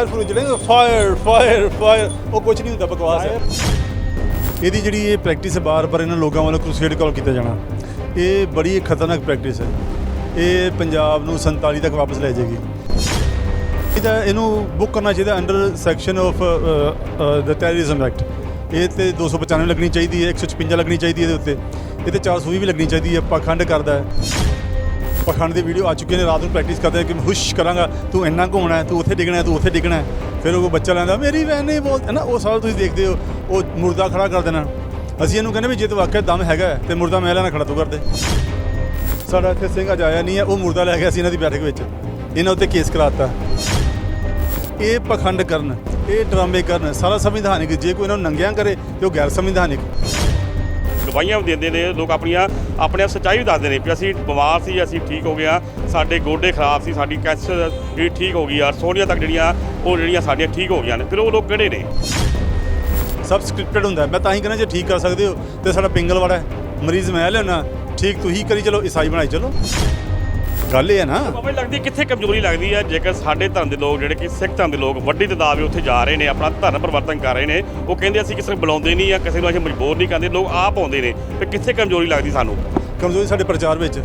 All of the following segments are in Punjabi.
ਫਾਇਰ ਫਰੂ ਜਿਹੜੇ ਫਾਇਰ ਫਾਇਰ ਫਾਇਰ, ਉਹ ਕੁਝ ਨਹੀਂ ਹੁੰਦਾ ਬਕਵਾਸ ਹੈ। ਇਹਦੀ ਜਿਹੜੀ ਇਹ ਪ੍ਰੈਕਟਿਸ ਹੈ ਬਾਰ-ਬਾਰ ਇਹਨਾਂ ਲੋਕਾਂ ਵੱਲੋਂ ਕ੍ਰੂਸੇਡ ਕਾਲ ਕੀਤਾ ਜਾਣਾ। ਇਹ ਬੜੀ ਖਤਰਨਾਕ ਪ੍ਰੈਕਟਿਸ ਹੈ। ਇਹ ਪੰਜਾਬ ਨੂੰ 47 ਤੱਕ ਵਾਪਸ ਲੈ ਜਾਏਗੀ। ਇਹਦਾ ਇਹਨੂੰ ਬੁੱਕ ਕਰਨਾ ਚਾਹੀਦਾ under section of the terrorism act ਇਹ ਤੇ 295 ਲੱਗਣੀ ਚਾਹੀਦੀ ਹੈ 156 ਲੱਗਣੀ ਚਾਹੀਦੀ ਹੈ ਇਹਦੇ ਉੱਤੇ। ਇਹ ਤੇ 420 ਵੀ ਲੱਗਣੀ ਚਾਹੀਦੀ ਹੈ ਪਖੰਡ ਕਰਦਾ ਹੈ। ਪਖੰਡ ਦੀ ਵੀਡੀਓ ਆ ਚੁੱਕੀ ਨੇ ਰਾਤ ਨੂੰ ਪ੍ਰੈਕਟਿਸ ਕਰਦੇ ਕਿ ਮੈਂ ਹੁਸ਼ ਕਰਾਂਗਾ ਤੂੰ ਇੰਨਾ ਘੁੰਮਣਾ ਤੂੰ ਉੱਥੇ ਡਿੱਗਣਾ ਤੂੰ ਉੱਥੇ ਡਿੱਗਣਾ ਫਿਰ ਉਹ ਬੱਚਾ ਲੈਂਦਾ ਮੇਰੀ ਵੈਨ ਨਹੀਂ ਬੋਲ ਹੈ ਨਾ ਉਹ ਸਾਰਾ ਤੁਸੀਂ ਦੇਖਦੇ ਹੋ ਉਹ ਮੁਰਦਾ ਖੜਾ ਕਰ ਦੇਣਾ। ਅਸੀਂ ਇਹਨੂੰ ਕਹਿੰਦੇ ਵੀ ਜੇ ਤੇ ਵਾਕਿਆ ਦਮ ਹੈਗਾ ਹੈ, ਤੇ ਮੁਰਦਾ ਮੈਂ ਲੈਣਾ ਖੜਾ ਤੂੰ ਕਰਦੇ ਸਾਡਾ ਇੱਥੇ ਸਿੰਘ ਅੱਜ ਆਇਆ ਨਹੀਂ ਹੈ ਉਹ ਮੁਰਦਾ ਲੈ ਗਿਆ ਸੀ ਇਹਨਾਂ ਦੀ ਬੈਠਕ ਵਿੱਚ। ਇਹਨਾਂ ਉੱਤੇ ਕੇਸ ਕਰਾਤਾ। ਇਹ ਪਖੰਡ ਕਰਨ ਇਹ ਡਰਾਮੇ ਕਰਨ ਸਾਰਾ ਸੰਵਿਧਾਨਿਕ ਜੇ ਕੋਈ ਇਹਨਾਂ ਨੂੰ ਨੰਗਿਆਂ ਕਰੇ ਤੇ ਉਹ ਗੈਰ ਸੰਵਿਧਾਨਿਕ ਗਵਾਹੀਆਂ ਵੀ ਦਿੰਦੇ ਨੇ, ਲੋਕ ਆਪਣੀਆਂ, ਆਪਣੇ ਆਪ ਸੱਚਾਈ ਵੀ ਦੱਸਦੇ ਨੇ ਵੀ ਅਸੀਂ ਬਿਮਾਰ ਸੀ, ਅਸੀਂ ਠੀਕ ਹੋ ਗਿਆ ਸਾਡੇ ਗੋਡੇ ਖਰਾਬ ਸੀ, ਸਾਡੀ ਕੈਂਸਰ ਜਿਹੜੀ ਠੀਕ ਹੋ ਗਈ ਆ ਸੋਹਣੀਆਂ ਤੱਕ ਜਿਹੜੀਆਂ, ਉਹ ਜਿਹੜੀਆਂ ਸਾਡੀਆਂ ਠੀਕ ਹੋ ਗਈਆਂ ਨੇ, ਫਿਰ ਉਹ ਲੋਕ ਕਿਹੜੇ ਨੇ? ਸਭ ਸਕ੍ਰਿਪਟਡ ਹੁੰਦਾ ਮੈਂ ਤਾਂ ਹੀ ਕਹਿੰਦਾ ਜੇ ਠੀਕ ਕਰ ਸਕਦੇ ਹੋ, ਤੇ ਸਾਡਾ ਪਿੰਗਲ ਵਾਲਾ ਮਰੀਜ਼ ਮੈਂ ਲਿਆਉਣਾ ਠੀਕ ਤੁਸੀਂ ਕਰੀ ਚਲੋ, ਈਸਾਈ ਬਣਾਈ ਚਲੋ। ਗੱਲ ਇਹ ਹੈ ਨਾ। ਬਾਬਾ ਜੀ ਲੱਗਦੀ ਕਿੱਥੇ ਕਮਜ਼ੋਰੀ ਲੱਗਦੀ ਹੈ? ਜੇਕਰ ਸਾਡੇ ਧਰਮ ਦੇ ਲੋਕ ਜਿਹੜੇ ਕਿ ਸਿੱਖ ਧਰਮ ਦੇ ਲੋਕ ਵੱਡੀ ਤਦਾਦ ਵਿੱਚ ਉੱਥੇ ਜਾ ਰਹੇ ਨੇ ਆਪਣਾ ਧਰਮ ਪਰਿਵਰਤਨ ਕਰ ਰਹੇ ਨੇ ਉਹ ਕਹਿੰਦੇ ਅਸੀਂ ਕਿਸੇ ਨੂੰ ਬੁਲਾਉਂਦੇ ਨਹੀਂ ਜਾਂ ਕਿਸੇ ਨੂੰ ਅਸੀਂ ਮਜਬੂਰ ਨਹੀਂ ਕਰਦੇ ਲੋਕ ਆਪ ਆਉਂਦੇ ਨੇ। ਤੇ ਕਿੱਥੇ ਕਮਜ਼ੋਰੀ ਲੱਗਦੀ ਸਾਨੂੰ? ਕਮਜ਼ੋਰੀ ਸਾਡੇ ਪ੍ਰਚਾਰ ਵਿੱਚ।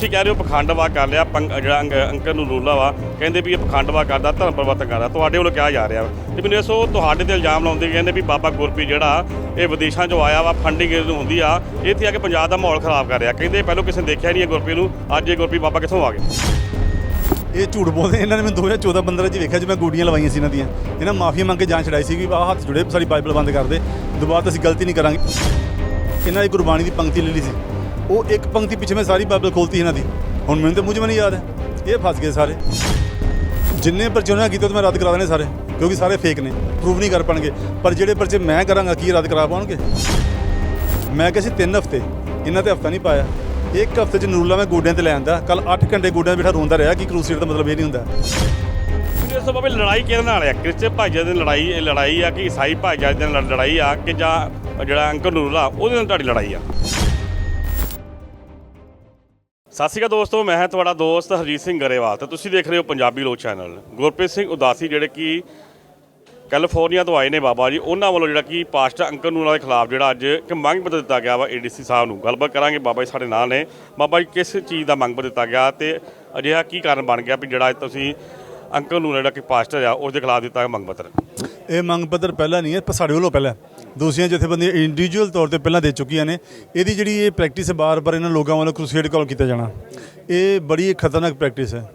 ਤੁਸੀਂ ਕਹਿ ਰਹੇ ਹੋ ਪਖੰਡਵਾ ਕਰ ਲਿਆ, ਪੰਗ- ਜਿਹੜਾ ਅੰਕ- ਅੰਕਲ ਨੂੰ ਰੂਲਾ ਵਾ, ਕਹਿੰਦੇ ਵੀ ਇਹ ਪਖੰਡਵਾ ਕਰਦਾ, ਧਰਮ ਪਰਿਵਰਤਨ ਕਰਦਾ, ਤੁਹਾਡੇ ਵੱਲੋਂ ਕਿਹਾ ਜਾ ਰਿਹਾ ਵਾ। ਤੇ ਮੈਨੂੰ ਦੱਸੋ ਤੁਹਾਡੇ ਤੇ ਇਲਜ਼ਾਮ ਲਾਉਂਦੇ ਕਹਿੰਦੇ ਵੀ ਬਾਬਾ ਗੁਰਪ੍ਰੀਤ ਜਿਹੜਾ ਇਹ ਵਿਦੇਸ਼ਾਂ 'ਚੋਂ ਆਇਆ ਵਾ ਫੰਡਿੰਗ ਇਹਨੂੰ ਹੁੰਦੀ ਆ, ਇੱਥੇ ਆ ਕੇ ਪੰਜਾਬ ਦਾ ਮਾਹੌਲ ਖਰਾਬ ਕਰ ਰਿਹਾ। ਕਹਿੰਦੇ ਪਹਿਲਾਂ ਕਿਸੇ ਨੇ ਦੇਖਿਆ ਨਹੀਂ ਹੈ ਗੁਰਪ੍ਰੀਤ ਨੂੰ, ਅੱਜ ਇਹ ਗੁਰਪ੍ਰੀਤ ਬਾਬਾ ਕਿੱਥੋਂ ਆ ਗਏ? ਇਹ ਝੂਠ ਬੋਲਦੇ ਇਹਨਾਂ ਨੇ ਮੈਨੂੰ 2014 15 ਚ ਵੇਖਿਆ ਜਿਵੇਂ ਗੋਡੀਆਂ ਲਵਾਈਆਂ ਸੀ ਇਹਨਾਂ ਦੀਆਂ। ਇਹਨਾਂ ਮਾਫੀ ਮੰਗ ਕੇ ਜਾਂਚ ਛਡਾਈ ਸੀ ਕਿ ਆਹ ਹੱਥ ਜੁੜੇ, ਸਾਡੀ ਬਾਈਬਲ ਬੰਦ ਕਰ ਦੇ। ਦੁਬਾਰਾ ਤਾਂ ਅਸੀਂ ਗਲਤੀ ਨਹੀਂ ਕਰਾਂਗੇ। ਇਹਨਾਂ ਦੀ ਗੁਰਬਾਣੀ ਦੀ ਪੰਕਤੀ ਲੈ ਲਈ ਸੀ। ਉਹ ਇੱਕ ਪੰਕਤੀ ਪਿੱਛੇ ਮੈਂ ਸਾਰੀ ਬਾਈਬਲ ਖੋਲਤੀ ਇਹਨਾਂ ਦੀ। ਹੁਣ ਮੈਨੂੰ ਤਾਂ ਮੂੰਹ ਨਹੀਂ ਯਾਦ ਹੈ। ਇਹ ਫਸ ਗਏ ਸਾਰੇ। ਜਿੰਨੇ ਪਰਚੇ ਉਹਨਾਂ ਨੇ ਕੀਤੇ ਉਹ ਮੈਂ ਰੱਦ ਕਰਾ ਦੇਣੇ ਸਾਰੇ, ਕਿਉਂਕਿ ਸਾਰੇ ਫੇਕ ਨੇ। ਪ੍ਰੂਵ ਨਹੀਂ ਕਰ ਪਾਣਗੇ। ਪਰ ਜਿਹੜੇ ਪਰਚੇ ਮੈਂ ਕਰਾਂਗਾ, ਕੀ ਰੱਦ ਕਰਾ ਪਾਉਣਗੇ? ਮੈਂ ਕਿਹਾ ਸੀ 3 ਹਫ਼ਤੇ। ਇਹਨਾਂ ਤੇ ਹਫ਼ਤਾ ਨਹੀਂ ਪਾਇਆ। ਇੱਕ ਹਫ਼ਤੇ ਚ ਨੂਰਲਾ ਮੈਂ ਗੋਡਿਆਂ ਤੇ ਲੈ ਆਂਦਾ। ਕੱਲ 8 ਘੰਟੇ ਗੋਡਿਆਂ 'ਤੇ ਬੈਠਾ ਰੋਂਦਾ ਰਿਹਾ ਕਿ ਕਰੂਸੀਡ ਦਾ ਮਤਲਬ ਇਹ ਨਹੀਂ ਹੁੰਦਾ। ਮੈਨੂੰ ਦੱਸੋ ਬਾਬਾ, ਲੜਾਈ ਕਿਹਦੇ ਨਾਲ ਆ? ਕ੍ਰਿਸਚਨ ਭਾਈਚਾਰੇ ਦੀ ਲੜਾਈ, ਇਹ ਲੜਾਈ ਆ ਕਿ ਈਸਾਈ ਭਾਈਚਾਰੇ ਦੀ ਲੜਾਈ ਆ ਕਿ ਜਾਂ ਜਿਹੜਾ ਅੰਕਲ ਨੂਰਲਾ, ਉਹਦੇ ਨਾਲ ਤੁਹਾਡੀ ਲੜਾਈ ਆ? ਸਤਿ ਸ਼੍ਰੀ ਅਕਾਲ ਦੋਸਤੋ, ਮੈਂ ਹਾਂ ਤੁਹਾਡਾ ਦੋਸਤ ਹਰਜੀਤ ਸਿੰਘ ਗਰੇਵਾਲ ਤੇ ਤੁਸੀਂ ਦੇਖ ਰਹੇ ਹੋ ਪੰਜਾਬੀ ਲੋਕ ਚੈਨਲ। ਗੁਰਪ੍ਰੀਤ ਸਿੰਘ ਉਦਾਸੀ ਜਿਹੜੇ ਕਿ ਕੈਲੀਫੋਰਨੀਆ ਤੋਂ ਆਏ ਨੇ ਬਾਬਾ ਜੀ, ਉਹਨਾਂ ਵੱਲੋਂ ਜਿਹੜਾ ਕਿ ਪਾਸਟਰ ਅੰਕਲ ਨੂੰ ਉਹਨਾਂ ਦੇ ਖਿਲਾਫ ਜਿਹੜਾ ਅੱਜ ਇੱਕ ਮੰਗ ਪੱਤਰ ਦਿੱਤਾ ਗਿਆ ਵਾ ਏਡੀਸੀ ਸਾਹਿਬ ਨੂੰ। ਗੱਲਬਾਤ ਕਰਾਂਗੇ ਬਾਬਾ ਜੀ ਸਾਡੇ ਨਾਲ ਨੇ। ਬਾਬਾ ਜੀ, ਕਿਸ ਚੀਜ਼ ਦਾ ਮੰਗ ਪੱਤਰ ਦਿੱਤਾ ਗਿਆ ਤੇ ਅਜਿਹਾ ਕੀ ਕਾਰਨ ਬਣ ਗਿਆ ਵੀ ਜਿਹੜਾ ਅੱਜ ਤੁਸੀਂ ਅੰਕਲ ਨੂੰ ਜਿਹੜਾ ਕਿ ਪਾਸਟਰ ਆ, ਉਸ ਦੇ ਖਿਲਾਫ ਦਿੱਤਾ ਮੰਗ ਪੱਤਰ? ਇਹ ਮੰਗ ਪੱਤਰ ਪਹਿਲਾਂ ਨਹੀਂ ਹੈ, ਪਰ ਸਾਡੇ ਵੱਲੋਂ ਪਹਿਲਾਂ ਦੂਸਰੀਆਂ ਜਥੇਬੰਦੀਆਂ ਇੰਡੀਵਿਜੂਅਲ ਤੌਰ ਤੇ ਪਹਿਲਾਂ ਦੇ ਚੁੱਕੀਆਂ ਨੇ। ਇਹਦੀ ਜਿਹੜੀ ਇਹ ਪ੍ਰੈਕਟਿਸ ਹੈ ਬਾਰ-ਬਾਰ ਇਹਨਾਂ ਲੋਕਾਂ ਵੱਲੋਂ ਕ੍ਰੂਸੇਡ ਕਾਲ ਕੀਤਾ ਜਾਣਾ। ਇਹ ਬੜੀ ਖਤਰਨਾਕ ਪ੍ਰੈਕਟਿਸ ਹੈ।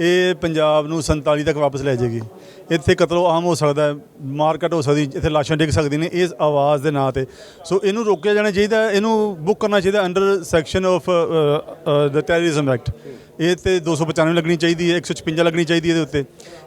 ਇਹ ਪੰਜਾਬ ਨੂੰ 47 ਤੱਕ ਵਾਪਸ ਲੈ ਜਾਏਗੀ। ਇੱਥੇ ਕਤਲੋ ਆਮ ਹੋ ਸਕਦਾ ਹੈ, ਮਾਰਕਟ ਹੋ ਸਕਦੀ, ਇੱਥੇ ਲਾਸ਼ਾਂ ਡਿੱਗ ਸਕਦੀਆਂ ਨੇ ਇਸ ਆਵਾਜ਼ ਦੇ ਨਾਂ ਤੇ। ਸੋ ਇਹਨੂੰ ਰੋਕਿਆ ਜਾਣਾ ਚਾਹੀਦਾ ਇਹਨੂੰ ਬੁੱਕ ਕਰਨਾ ਚਾਹੀਦਾ under section of the terrorism act ਇਹ ਤੇ 295 ਲੱਗਣੀ ਚਾਹੀਦੀ ਹੈ 156 ਲੱਗਣੀ ਚਾਹੀਦੀ ਹੈ ਇਹਦੇ ਉੱਤੇ।